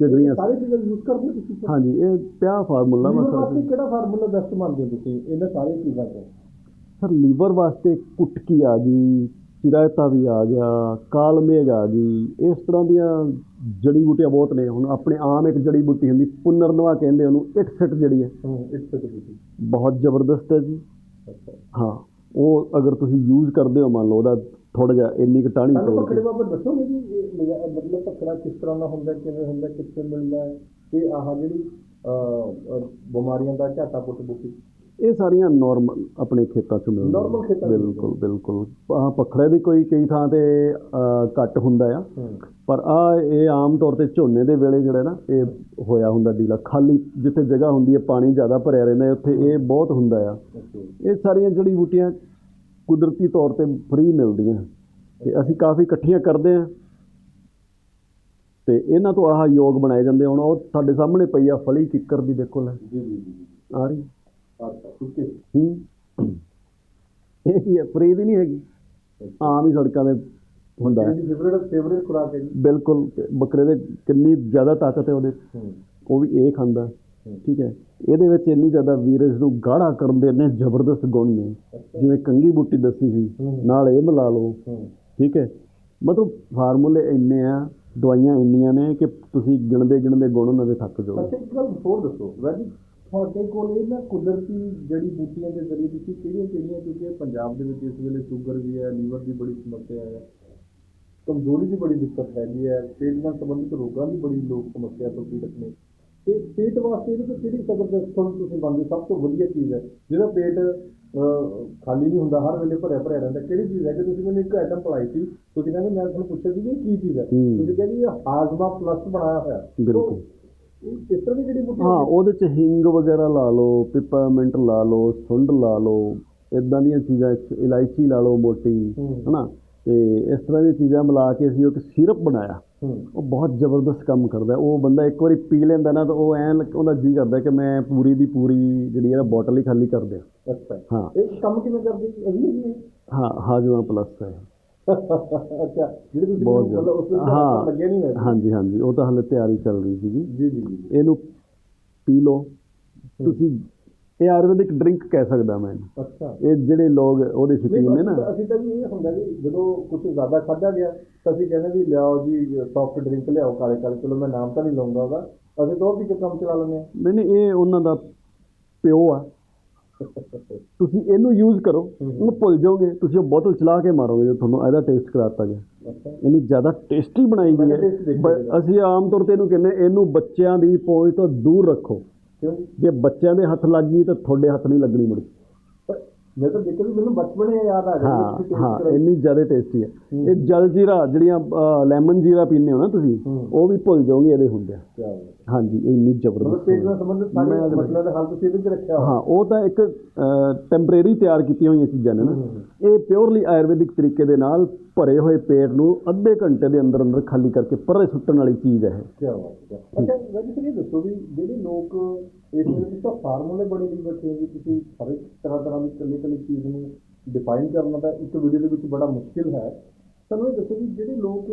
ਜੀ ਕਿਡਨੀਆਂ ਸਾਰੇ ਚੀਜ਼ਾਂ ਯੂਜ਼ ਕਰਦੇ ਹੋ ਤੁਸੀਂ? ਹਾਂਜੀ ਇਹ ਪਿਆ ਫਾਰਮੂਲਾ ਲੀਵਰ ਮਸਲ ਵਾਸਤੇ ਕਿਹੜਾ ਫਾਰਮੂਲਾ ਬੈਸਟ ਮੰਨਦੇ ਹੋ ਤੁਸੀਂ? ਇਹਨਾਂ ਸਾਰੀਆਂ ਚੀਜ਼ਾਂ ਤੋਂ ਸਰ ਲੀਵਰ ਵਾਸਤੇ ਕੁਟਕੀ ਆ ਗਈ ਚਿਰਾਇਤਾ ਵੀ ਆ ਗਿਆ ਕਾਲ ਮੇਘ ਆ ਗਈ। ਇਸ ਤਰ੍ਹਾਂ ਦੀਆਂ ਜੜੀ ਬੂਟੀਆਂ ਬਹੁਤ ਨੇ। ਹੁਣ ਆਪਣੇ ਆਮ ਇੱਕ ਜੜੀ ਬੂਟੀ ਹੁੰਦੀ ਪੁਨਰਨਵਾ ਕਹਿੰਦੇ ਉਹਨੂੰ ਇੱਕ ਸਿੱਟ ਜਿਹੜੀ ਹੈ। ਹੂੰ ਇੱਕ ਸੈਕਿੰਡ ਤੁਸੀਂ ਬਹੁਤ ਜ਼ਬਰਦਸਤ ਹੈ ਜੀ। ਅੱਛਾ। ਹਾਂ ਉਹ ਅਗਰ ਤੁਸੀਂ ਯੂਜ਼ ਕਰਦੇ ਹੋ ਮੰਨ ਲਓ ਉਹਦਾ ਥੋੜਾ ਜਿਹਾ ਇੰਨੀ ਕੁ ਸਾਨੂੰ ਤੋੜ ਕੇ। ਬਾਬਾ ਦੱਸੋਗੇ ਜੀ ਇਹ ਮਤਲਬ ਪਕੜਾ ਕਿਸ ਤਰ੍ਹਾਂ ਦਾ ਹੁੰਦਾ ਕਿਵੇਂ ਹੁੰਦਾ ਕਿੱਥੇ ਮਿਲਦਾ ਹੈ? ਤੇ ਆਹ ਜਿਹੜੀ ਬਿਮਾਰੀਆਂ ਦਾ ਝਾਟਾ ਪੁੱਟ ਬੁੱਟੀ। ਇਹ ਸਾਰੀਆਂ ਨਾਰਮਲ ਆਪਣੇ ਖੇਤਾਂ 'ਚ ਮਿਲਦੀਆਂ। Normal ਖੇਤਾਂ ਬਿਲਕੁਲ ਬਿਲਕੁਲ। ਆਹ ਪਖੜੇ ਦੀ ਕੋਈ ਕਈ ਥਾਂ ਤੇ ਘੱਟ ਹੁੰਦਾ ਆ। ਪਰ ਆ ਇਹ ਆਮ ਤੌਰ ਤੇ ਝੋਨੇ ਦੇ ਵੇਲੇ ਜਿਹੜਾ ਨਾ ਇਹ ਹੋਇਆ ਹੁੰਦਾ ਡੀਲਾ। ਖਾਲੀ ਜਿੱਥੇ ਜਗ੍ਹਾ ਹੁੰਦੀ ਹੈ ਪਾਣੀ ਜ਼ਿਆਦਾ ਭਰਿਆ ਰਹਿੰਦਾ ਹੈ, ਉੱਥੇ ਇਹ ਬਹੁਤ ਹੁੰਦਾ ਆ। ਇਹ ਸਾਰੀਆਂ ਜੜੀ ਬੂਟੀਆਂ ਕੁਦਰਤੀ ਤੌਰ ਤੇ ਫ੍ਰੀ ਮਿਲਦੀਆਂ। ਤੇ ਅਸੀਂ ਕਾਫੀ ਇਕੱਠੀਆਂ ਕਰਦੇ ਆ ਤੇ ਇਹਨਾਂ ਤੋਂ ਆਹ ਯੋਗ ਬਣਾਏ ਜਾਂਦੇ ਹੁਣ ਉਹ ਸਾਡੇ ਸਾਹਮਣੇ ਪਈ ਆ ਫਲੀ ਕਿੱਕਰ ਦੀ ਦੇਖੋ ਲੈ। ਜੀ ਜੀ ਜੀ ਆ ਰਹੀ। ਹੈ। ਇਹ ਕੀ ਹੈ? ਫ੍ਰੀ ਦੀ ਨਹੀਂ ਹੈਗੀ। ਆਮ ਹੀ ਸੜਕਾਂ ਤੇ ਹੁੰਦਾ ਹੈ। ਇਹਦੀ ਫੇਵਰੇਟ ਫੇਵਰੇਟ ਖੁਰਾਕ ਹੈ ਜੀ। ਬਿਲਕੁਲ। ਬੱਕਰੇ ਦੇ ਕਿੰਨੀ ਜ਼ਿਆਦਾ ਤਾਕਤ ਹੈ ਉਹਦੇ। ਉਹ ਵੀ ਇਹ ਖਾਂਦਾ। ਠੀਕ ਹੈ। ਇਹਦੇ ਵਿੱਚ ਇੰਨੀ ਜ਼ਿਆਦਾ ਵੀਰਜ ਨੂੰ ਗਾੜਾ ਕਰਨ ਦੇ ਇੰਨੇ ਜ਼ਬਰਦਸਤ ਗੁਣ ਨੇ। ਜਿਵੇਂ ਕੰਗੀ ਬੂਟੀ ਦੱਸੀ ਸੀ, ਨਾਲ ਇਹ ਮਿਲਾ ਲਓ। ਠੀਕ ਹੈ। ਮਤਲਬ ਫਾਰਮੂਲੇ ਇੰਨੇ ਆ, ਦਵਾਈਆਂ ਇੰਨੀਆਂ ਨੇ ਕਿ ਤੁਸੀਂ ਗਿਣਦੇ ਗਿਣਦੇ ਗੁਣ ਉਹਨਾਂ ਦੇ ਥੱਕ ਜਾਓਗੇ। ਅੱਛਾ, ਇੱਕ ਗੱਲ ਹੋਰ ਦੱਸੋ। ਵੈਜੀ ਤੁਹਾਡੇ ਕੋਲ ਇਹ ਨਾ ਕੁਦਰਤੀ ਜੜੀ ਬੂਟੀਆਂ ਦੇ ਜ਼ਰੀਏ ਤੁਸੀਂ ਕਿਹੜੀਆਂ ਕਿਹੜੀਆਂ, ਕਿਉਂਕਿ ਪੰਜਾਬ ਦੇ ਵਿੱਚ ਇਸ ਵੇਲੇ ਸ਼ੂਗਰ ਵੀ ਹੈ, ਲੀਵਰ ਦੀ ਬੜੀ ਸਮੱਸਿਆ ਹੈ। ਕਮਜ਼ੋਰੀ ਦੀ ਬੜੀ ਦਿੱਕਤ ਹੈਗੀ ਹੈ। ਪੇਟ ਨਾਲ ਸੰਬੰਧਿਤ ਰੋਗਾਂ ਦੀ ਬੜੀ ਲੋਕ ਸਮੱਸਿਆ ਤੋਂ ਪੀੜਤ ਨੇ। ਤੇ ਪੇਟ ਵਾਸਤੇ ਇਹਦੇ ਤੋਂ ਕਿਹੜੀ ਜ਼ਬਰਦਸਤ ਤੁਹਾਨੂੰ ਤੁਸੀਂ ਮੰਨਦੇ ਸਭ ਤੋਂ ਵਧੀਆ ਚੀਜ਼ ਹੈ। ਜਿਹਦਾ ਪੇਟ ਖਾਲੀ ਨਹੀਂ ਹੁੰਦਾ ਹਰ ਵੇਲੇ ਭਰਿਆ ਭਰਿਆ ਰਹਿੰਦਾ। ਕਿਹੜੀ ਚੀਜ਼ ਹੈ ਕਿ ਤੁਸੀਂ ਮੈਨੂੰ ਇੱਕ ਆਈਟਮ ਪਲਾਈ ਸੀ ਤੁਸੀਂ ਕਹਿੰਦੇ ਮੈਂ ਤੁਹਾਨੂੰ ਪੁੱਛਿਆ ਸੀ ਕਿ ਕੀ ਚੀਜ਼ ਹੈ। ਤੁਸੀਂ ਕਹਿੰਦੇ ਇਹ ਹਾਜ਼ਮਾ ਪਲੱਸ ਬਣਾਇਆ ਹੋਇਆ। ਬਿਲਕੁਲ। ਇਸ ਤਰ੍ਹਾਂ ਦੀ ਜਿਹੜੀ ਬੂਟੀ ਹਾਂ ਉਹਦੇ ਚ ਹਿੰਗ ਵਗੈਰਾ ਲਾ ਲਓ ਪਿਪਰਮਿੰਟ ਲਾ ਲਓ ਸੁੰਡ ਲਾ ਲਓ ਇਦਾਂ ਦੀਆਂ ਚੀਜ਼ਾਂ ਇਲਾਇਚੀ ਲਾ ਲਓ ਮੋਟੀ। ਹਨਾ? ਤੇ ਇਸ ਤਰ੍ਹਾਂ ਦੀਆਂ ਚੀਜ਼ਾਂ ਮਿਲਾ ਕੇ ਅਸੀਂ ਇੱਕ ਸਿਰਪ ਬਣਾਇਆ। ਉਹ ਬਹੁਤ ਜ਼ਬਰਦਸਤ ਕੰਮ ਕਰਦਾ। ਉਹ ਬੰਦਾ ਇੱਕ ਵਾਰੀ ਪੀ ਲੈਂਦਾ ਨਾ ਤਾਂ ਉਹ ਐਂ ਲੱਗ- ਉਹਦਾ ਜੀ ਕਰਦਾ ਕਿ ਮੈਂ ਪੂਰੀ ਦੀ ਪੂਰੀ ਜਿਹੜੀ ਹੈ ਬੋਟਲ ਹੀ ਖਾਲੀ ਕਰ ਦਿਆਂ। ਅੱਛਾ। ਹਾਂ। ਇਹ ਕੰਮ ਕਿਵੇਂ ਕਰਦੀ? ਇਹ ਹੈ ਹਾਂ ਹਾਜਮਾ ਪਲੱਸ ਹੈ। ਅੱਛਾ। ਜਿਹੜੇ ਤੁਸੀਂ ਮਤਲਬ ਉਸ ਵਿੱਚ। ਲੱਗਿਆ ਨਹੀਂ ਹੈ ਹਾਂਜੀ ਹਾਂਜੀ। ਉਹ ਤਾਂ ਹਲੇ ਤਿਆਰੀ ਚੱਲ ਰਹੀ ਸੀਗੀ। ਜੀ ਜੀ ਜੀ ਇਹਨੂੰ ਪੀ ਲਓ। ਤੁਸੀਂ ਇਹ ਆਯੁਰਵੈਦਿਕ ਡਰਿੰਕ ਕਹਿ ਸਕਦਾ ਮੈਂ। ਇਹਨੂੰ। ਅੱਛਾ। ਇਹ ਜਿਹੜੇ ਲੋਕ ਉਹਦੇ ਸ਼ੌਕੀਨ ਨੇ। ਨਾ ਅਸੀਂ ਤਾਂ ਜੀ ਇਹ ਹੁੰਦਾ ਵੀ ਜਦੋਂ ਕੁਝ ਜ਼ਿਆਦਾ ਖਾਧਾ ਗਿਆ ਤਾਂ ਅਸੀਂ ਕਹਿੰਦੇ ਵੀ ਲਿਆਓ ਜੀ ਸੌਫਟ ਡਰਿੰਕ ਲਿਆਓ ਕਾਲੇ ਕਾਲੇ। ਚਲੋ ਮੈਂ ਨਾਮ ਤਾਂ ਨਹੀਂ ਲਵਾਂਗਾ ਉਹਦਾ। ਅਸੀਂ ਤਾਂ ਉਹ ਵੀ ਕੰਮ ਚਲਾ ਲੈਂਦੇ ਹਾਂ। ਨਹੀਂ ਨਹੀਂ ਇਹ ਉਹਨਾਂ ਦਾ ਪਿਓ ਆ। ਤੁਸੀਂ ਇਹਨੂੰ ਯੂਜ਼ ਕਰੋ। ਉਹਨੂੰ ਭੁੱਲ ਜਾਓਗੇ। ਤੁਸੀਂ ਉਹ ਬੋਤਲ ਚਲਾ ਕੇ ਮਾਰੋਗੇ ਜੇ ਤੁਹਾਨੂੰ ਇਹਦਾ ਟੇਸਟ ਕਰਾਤਾ ਗਿਆ। ਇੰਨੀ ਜ਼ਿਆਦਾ ਟੇਸਟੀ ਬਣਾਈ ਗਈ ਹੈ। ਅਸੀਂ ਆਮ ਤੌਰ ਤੇ ਇਹਨੂੰ ਕਹਿੰਦੇ ਇਹਨੂੰ ਬੱਚਿਆਂ ਦੀ ਪਹੁੰਚ ਤੋਂ ਦੂਰ ਰੱਖੋ। ਜੇ ਬੱਚਿਆਂ ਦੇ ਹੱਥ ਲੱਗ ਗਈ ਤਾਂ ਤੁਹਾਡੇ ਹੱਥ ਨਹੀਂ ਲੱਗਣੀ ਮੁੜ ਮੈਂ ਤਾਂ ਦੇਖਿਆ ਵੀ ਮੈਨੂੰ ਬਚਪਨ ਯਾਦ ਆ ਗਿਆ ਹਾਂ ਤੁਸੀਂ ਹਾਂ। ਇੰਨੀ ਜ਼ਿਆਦਾ ਟੇਸਟੀ ਹੈ। ਇਹ ਜਲ ਜੀਰਾ ਜਿਹੜੀਆਂ ਲੈਮਨ ਜੀਰਾ ਪੀਂਦੇ ਹੋ ਨਾ ਤੁਸੀਂ। ਉਹ ਵੀ ਭੁੱਲ ਜਾਓਗੇ ਇਹਦੇ ਹੁੰਦੇ। ਹਾਂਜੀ ਇਹ ਇੰਨੀ ਮਤਲਬ ਜ਼ਬਰਦਸਤ ਪੇਟ ਨਾਲ ਸੰਬੰਧਿਤ ਸਾਰੇ ਮਸਲਿਆਂ ਦਾ ਹੱਲ ਤੁਸੀਂ ਇਹਦੇ ਵਿੱਚ ਰੱਖਿਆ ਹੋਇਆ। ਹਾਂ ਉਹ ਤਾਂ ਇੱਕ ਟੈਂਪਰੇਰੀ ਤਿਆਰ ਕੀਤੀਆਂ ਹੋਈਆਂ ਚੀਜ਼ਾਂ ਨੇ ਨਾ। ਇਹ ਪਿਓਰਲੀ ਆਯੁਰਵੈਦਿਕ ਤਰੀਕੇ ਦੇ ਨਾਲ ਭਰੇ ਹੋਏ ਪੇਟ ਨੂੰ ਅੱਧੇ ਘੰਟੇ ਦੇ ਅੰਦਰ ਅੰਦਰ ਖਾਲੀ ਕਰਕੇ ਪਰੇ ਸੁੱਟਣ ਵਾਲੀ ਚੀਜ਼ ਹੈ ਕਿਆ ਬਾਤ ਹੈ। ਅੱਛਾ ਫਿਰ ਇਹ ਦੱਸੋ ਵੀ ਜਿਹੜੇ ਲੋਕ ਇਸ ਵੇਲੇ ਤੁਸੀਂ ਤਾਂ ਫਾਰਮੂਲੇ ਬੜੇ ਨਹੀਂ ਬੈਠੇ ਵੀ ਤੁਸੀਂ ਹਰ ਇੱਕ ਤਰ੍ਹਾਂ ਤਰ੍ਹਾਂ ਦੀ ਇਕੱਲੀ ਇਕੱਲੀ ਚੀਜ਼ ਨੂੰ ਡਿਫਾਈਨ ਕਰਨਾ ਤਾਂ ਇੱਕ ਵੀਡੀਓ ਦੇ ਵਿੱਚ ਬੜਾ ਮੁਸ਼ਕਿਲ ਹੈ। ਸਾਨੂੰ ਇਹ ਦੱਸੋ ਵੀ ਜਿਹੜੇ ਲੋਕ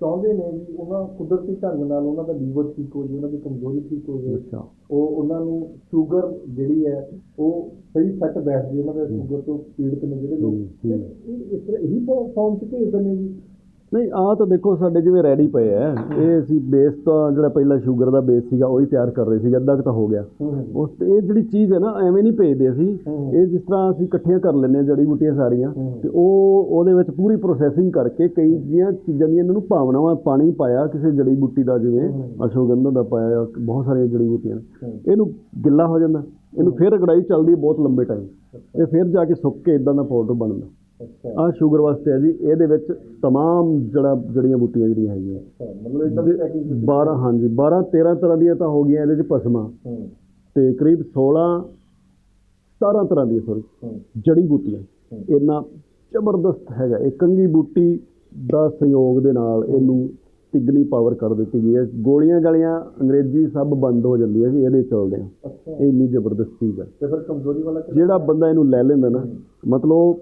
ਚਾਹੁੰਦੇ ਨੇ ਵੀ ਉਹਨਾਂ ਕੁਦਰਤੀ ਢੰਗ ਨਾਲ ਉਹਨਾਂ ਦਾ ਲੀਵਰ ਠੀਕ ਹੋ ਜਾਵੇ ਉਹਨਾਂ ਦੀ ਕਮਜ਼ੋਰੀ ਠੀਕ ਹੋ ਅੱਛਾ। ਉਹ ਉਹਨਾਂ ਨੂੰ ਸ਼ੂਗਰ ਜਿਹੜੀ ਹੈ ਉਹ ਸਹੀ ਸੈੱਟ ਬੈਠ ਜਾਏ ਉਹਨਾਂ ਦੇ ਸ਼ੂਗਰ ਤੋਂ ਪੀੜਤ ਨੇ ਜਿਹੜੇ ਲੋਕ। ਇਹ ਇਸ ਤਰ੍ਹਾਂ ਇਹੀ ਫਾਰਮ ਚ ਭੇਜ ਦਿੰਦੇ ਜੀ। ਨਹੀਂ ਆਹ ਤਾਂ ਦੇਖੋ ਸਾਡੇ ਜਿਵੇਂ ਰੈਡੀ ਪਏ ਆ ਇਹ ਅਸੀਂ ਬੇਸ ਤਾਂ ਜਿਹੜਾ ਪਹਿਲਾਂ ਸ਼ੂਗਰ ਦਾ ਬੇਸ ਸੀਗਾ ਉਹ ਹੀ ਤਿਆਰ ਕਰ ਰਹੇ ਸੀਗੇ ਅੱਧਾ ਕੁ ਤਾਂ ਹੋ ਗਿਆ। ਉਸ ਇਹ ਜਿਹੜੀ ਚੀਜ਼ ਹੈ ਨਾ ਐਵੇਂ ਨਹੀਂ ਭੇਜਦੇ ਅਸੀਂ। ਇਹ ਜਿਸ ਤਰ੍ਹਾਂ ਅਸੀਂ ਇਕੱਠੀਆਂ ਕਰ ਲੈਂਦੇ ਹਾਂ ਜੜੀ ਬੂਟੀਆਂ ਸਾਰੀਆਂ। ਤੇ ਉਹ ਉਹਦੇ ਵਿੱਚ ਪੂਰੀ ਪ੍ਰੋਸੈਸਿੰਗ ਕਰਕੇ ਕਈ ਜੀਆਂ ਚੀਜ਼ਾਂ ਦੀਆਂ ਇਹਨਾਂ ਨੂੰ ਭਾਵਨਾਵਾਂ ਪਾਣੀ ਪਾਇਆ ਕਿਸੇ ਜੜੀ ਬੂਟੀ ਦਾ ਜਿਵੇਂ ਅਸ਼ਵਗੰਧਾ ਦਾ ਪਾਇਆ ਬਹੁਤ ਸਾਰੀਆਂ ਜੜੀ ਬੂਟੀਆਂ। ਇਹਨੂੰ ਗਿੱਲਾ ਹੋ ਜਾਂਦਾ। ਇਹਨੂੰ ਫਿਰ ਰਗੜਾਈ ਚੱਲਦੀ ਬਹੁਤ ਲੰਬੇ ਟਾਈਮ ਇਹ ਫਿਰ ਜਾ ਕੇ ਸੁੱਕ ਕੇ ਇਦਾਂ ਦਾ ਪਾਊਡਰ ਬਣਦਾ। ਅੱਛਾ ਆਹ ਸ਼ੂਗਰ ਵਾਸਤੇ ਹੈ ਜੀ ਇਹਦੇ ਵਿੱਚ तमाम ਜੜਾ ਜੜੀਆਂ ਬੂਟੀਆਂ ਜਿਹੜੀਆਂ ਹੈਗੀਆਂ ਅੱਛਾ ਮਤਲਬ ਇਦਾਂ ਦੀ ਪੈਕਿੰਗ 12 ਹਾਂਜੀ 12 13 ਤਰ੍ਹਾਂ ਦੀਆਂ ਤਾਂ ਹੋ ਗਈਆਂ ਇਹਦੇ ਵਿੱਚ ਭਸਮਾਂ ਹੂੰ ਤੇ ਕਰੀਬ 16 17 ਤਰ੍ਹਾਂ ਦੀਆਂ ਸੌਰੀ ਹੂੰ ਜੜੀ ਬੂਟੀਆਂ ਇੰਨਾ ਜ਼ਬਰਦਸਤ ਹੈਗਾ ਇਹ ਕੰਗੀ ਬੂਟੀ ਦਾ ਸਹਿਯੋਗ ਦੇ ਨਾਲ ਇਹਨੂੰ ਤਿੱਗਣੀ ਪਾਵਰ ਕਰ ਦਿੱਤੀ ਗਈ ਹੈ ਗੋਲੀਆਂ ਗਾਲੀਆਂ ਅੰਗਰੇਜ਼ੀ ਸਭ ਬੰਦ ਹੋ ਜਾਂਦੀਆਂ ਜੀ ਇਹਦੇ ਚੱਲਦੇ ਆ ਅੱਛਾ ਇਹ ਇੰਨੀ ਜ਼ਬਰਦਸਤ ਚੀਜ਼ ਹੈ ਤੇ ਫਿਰ ਕਮਜ਼ੋਰੀ ਵਾਲਾ ਕਿਹੜਾ? ਜਿਹੜਾ ਬੰਦਾ ਇਹਨੂੰ ਲੈ ਲੈਂਦਾ ਨਾ ਮਤਲਬ ਉਹ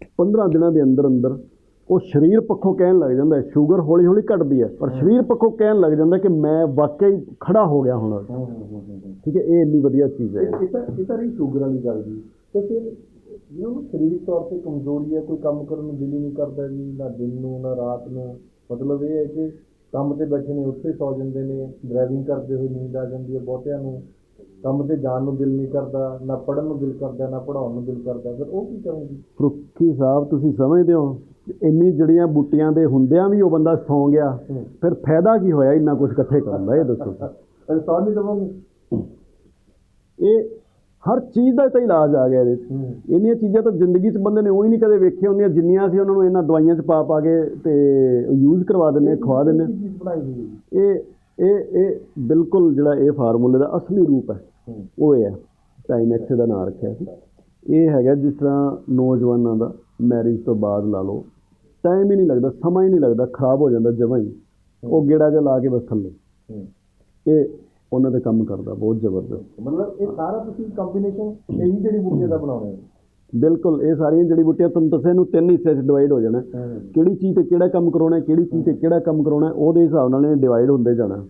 15 ਦਿਨਾਂ ਦੇ ਅੰਦਰ ਅੰਦਰ ਉਹ ਸਰੀਰ ਪੱਖੋਂ ਕਹਿਣ ਲੱਗ ਜਾਂਦਾ ਹੈ ਸ਼ੂਗਰ ਹੌਲੀ ਹੌਲੀ ਘਟਦੀ ਹੈ ਪਰ ਸਰੀਰ ਪੱਖੋਂ ਕਹਿਣ ਲੱਗ ਜਾਂਦਾ ਕਿ ਮੈਂ ਵਾਕਈ ਖੜਾ ਹੋ ਗਿਆ ਹੁਣ। ਠੀਕ ਹੈ ਇਹ ਇੰਨੀ ਵਧੀਆ ਚੀਜ਼ ਹੈ। ਇਹ ਤਾਂ ਇਹ ਤਾਂ ਰਹੀ ਸ਼ੂਗਰ ਵਾਲੀ ਗੱਲ ਜੀ। ਤੇ ਫਿਰ ਜਿਹਨੂੰ ਸਰੀਰਕ ਤੌਰ ਤੇ ਕਮਜ਼ੋਰੀ ਹੈ ਕੋਈ ਕੰਮ ਕਰਨ ਨੂੰ ਦਿਲ ਨਹੀਂ ਕਰਦਾ ਜੀ ਨਾ ਦਿਨ ਨੂੰ ਨਾ ਰਾਤ ਨੂੰ। ਮਤਲਬ ਇਹ ਹੈ ਕਿ ਕੰਮ ਤੇ ਬੈਠੇ ਨੇ ਉੱਥੇ ਸੌ ਜਾਂਦੇ ਨੇ ਡਰਾਈਵਿੰਗ ਕਰਦੇ ਹੋਏ ਨੀਂਦ ਆ ਜਾਂਦੀ ਹੈ ਬਹੁਤਿਆਂ ਨੂੰ। ਕੰਮ ਤੇ ਜਾਣ ਨੂੰ ਦਿਲ ਨਹੀਂ ਕਰਦਾ ਨਾ ਪੜ੍ਹਨ ਨੂੰ ਦਿਲ ਕਰਦਾ ਨਾ ਪੜ੍ਹਾਉਣ ਨੂੰ ਦਿਲ ਕਰਦਾ। ਫਿਰ ਉਹ ਕੀ ਕਰੂੰਗੀ? ਫਰੂਕੀ ਸਾਹਿਬ ਤੁਸੀਂ ਸਮਝਦੇ ਹੋ? ਇੰਨੀ ਜੜੀਆਂ ਬੂਟੀਆਂ ਦੇ ਹੁੰਦਿਆਂ ਵੀ ਉਹ ਬੰਦਾ ਸੌਂ ਗਿਆ। ਫਿਰ ਫਾਇਦਾ ਕੀ ਹੋਇਆ ਇੰਨਾ ਕੁਝ ਇਕੱਠੇ ਕਰਨ ਦਾ? ਇਹ ਦੱਸੋ। ਅਰੇ ਸੌ ਨਹੀਂ ਦਵਾਂਗੇ। ਇਹ ਹਰ ਚੀਜ਼ ਦਾ ਤਾਂ ਇਲਾਜ ਆ ਗਿਆ ਇਹਦੇ 'ਚ। ਹੂੰ। ਇੰਨੀਆਂ ਚੀਜ਼ਾਂ ਤਾਂ ਜ਼ਿੰਦਗੀ 'ਚ ਬੰਦੇ ਨੇ ਉਹ ਹੀ ਨਹੀਂ ਕਦੇ ਵੇਖੀਆਂ ਹੁੰਦੀਆਂ। ਜਿੰਨੀਆਂ ਅਸੀਂ ਉਹਨਾਂ ਨੂੰ ਇਹਨਾਂ ਦਵਾਈਆਂ 'ਚ ਪਾ ਪਾ ਕੇ ਤੇ ਯੂਜ਼ ਕਰਵਾ ਦਿੰਦੇ ਖਵਾ ਦਿੰਦੇ? ਇਹ ਇਹ ਇਹ ਬਿਲਕੁਲ ਜਿਹੜਾ ਇਹ ਫਾਰਮੂਲੇ ਦਾ ਅਸਲੀ ਰੂਪ ਹੈ। ਉਹ ਇਹ ਹੈ ਟਾਈਮ ਐਕਸ ਦਾ ਨਾਮ ਰੱਖਿਆ ਸੀ। ਇਹ ਹੈਗਾ ਜਿਸ ਤਰ੍ਹਾਂ ਨੌਜਵਾਨਾਂ ਦਾ ਮੈਰਿਜ ਤੋਂ ਬਾਅਦ ਲਾ ਲਓ। ਟਾਈਮ ਹੀ ਨਹੀਂ ਲੱਗਦਾ ਸਮਾਂ ਹੀ ਨਹੀਂ ਲੱਗਦਾ ਖਰਾਬ ਹੋ ਜਾਂਦਾ ਜਮਾਂ ਹੀ। ਉਹ ਗੇੜਾ ਜਿਹਾ ਲਾ ਕੇ ਬਸ ਥੱਲੇ। ਇਹ ਉਹਨਾਂ ਦੇ ਕੰਮ ਕਰਦਾ ਬਹੁਤ ਜ਼ਬਰਦਸਤ। ਮਤਲਬ ਇਹ ਸਾਰਾ ਤੁਸੀਂ ਕੰਬੀਨੇਸ਼ਨ ਇਹੀ ਜਿਹੜੀ ਬੂਟੀਆਂ ਦਾ ਬਣਾਉਣਾ ਹੈ? ਬਿਲਕੁਲ ਇਹ ਸਾਰੀਆਂ ਜੜੀ ਬੂਟੀਆਂ ਤੁਹਾਨੂੰ ਦੱਸਿਆ ਨੂੰ ਤਿੰਨ ਹਿੱਸੇ 'ਚ ਡਿਵਾਈਡ ਹੋ ਜਾਣਾ। ਕਿਹੜੀ ਚੀਜ਼ ਤੇ ਕਿਹੜਾ ਕੰਮ ਕਰਾਉਣਾ ਹੈ, ਕਿਹੜੀ ਚੀਜ਼ ਤੇ ਕਿਹੜਾ ਕੰਮ ਕਰਾਉਣਾ ਉਹਦੇ ਹਿਸਾਬ ਨਾਲ ਇਹ ਡਿਵਾਈਡ ਹੁੰਦੇ ਜਾਣਾ।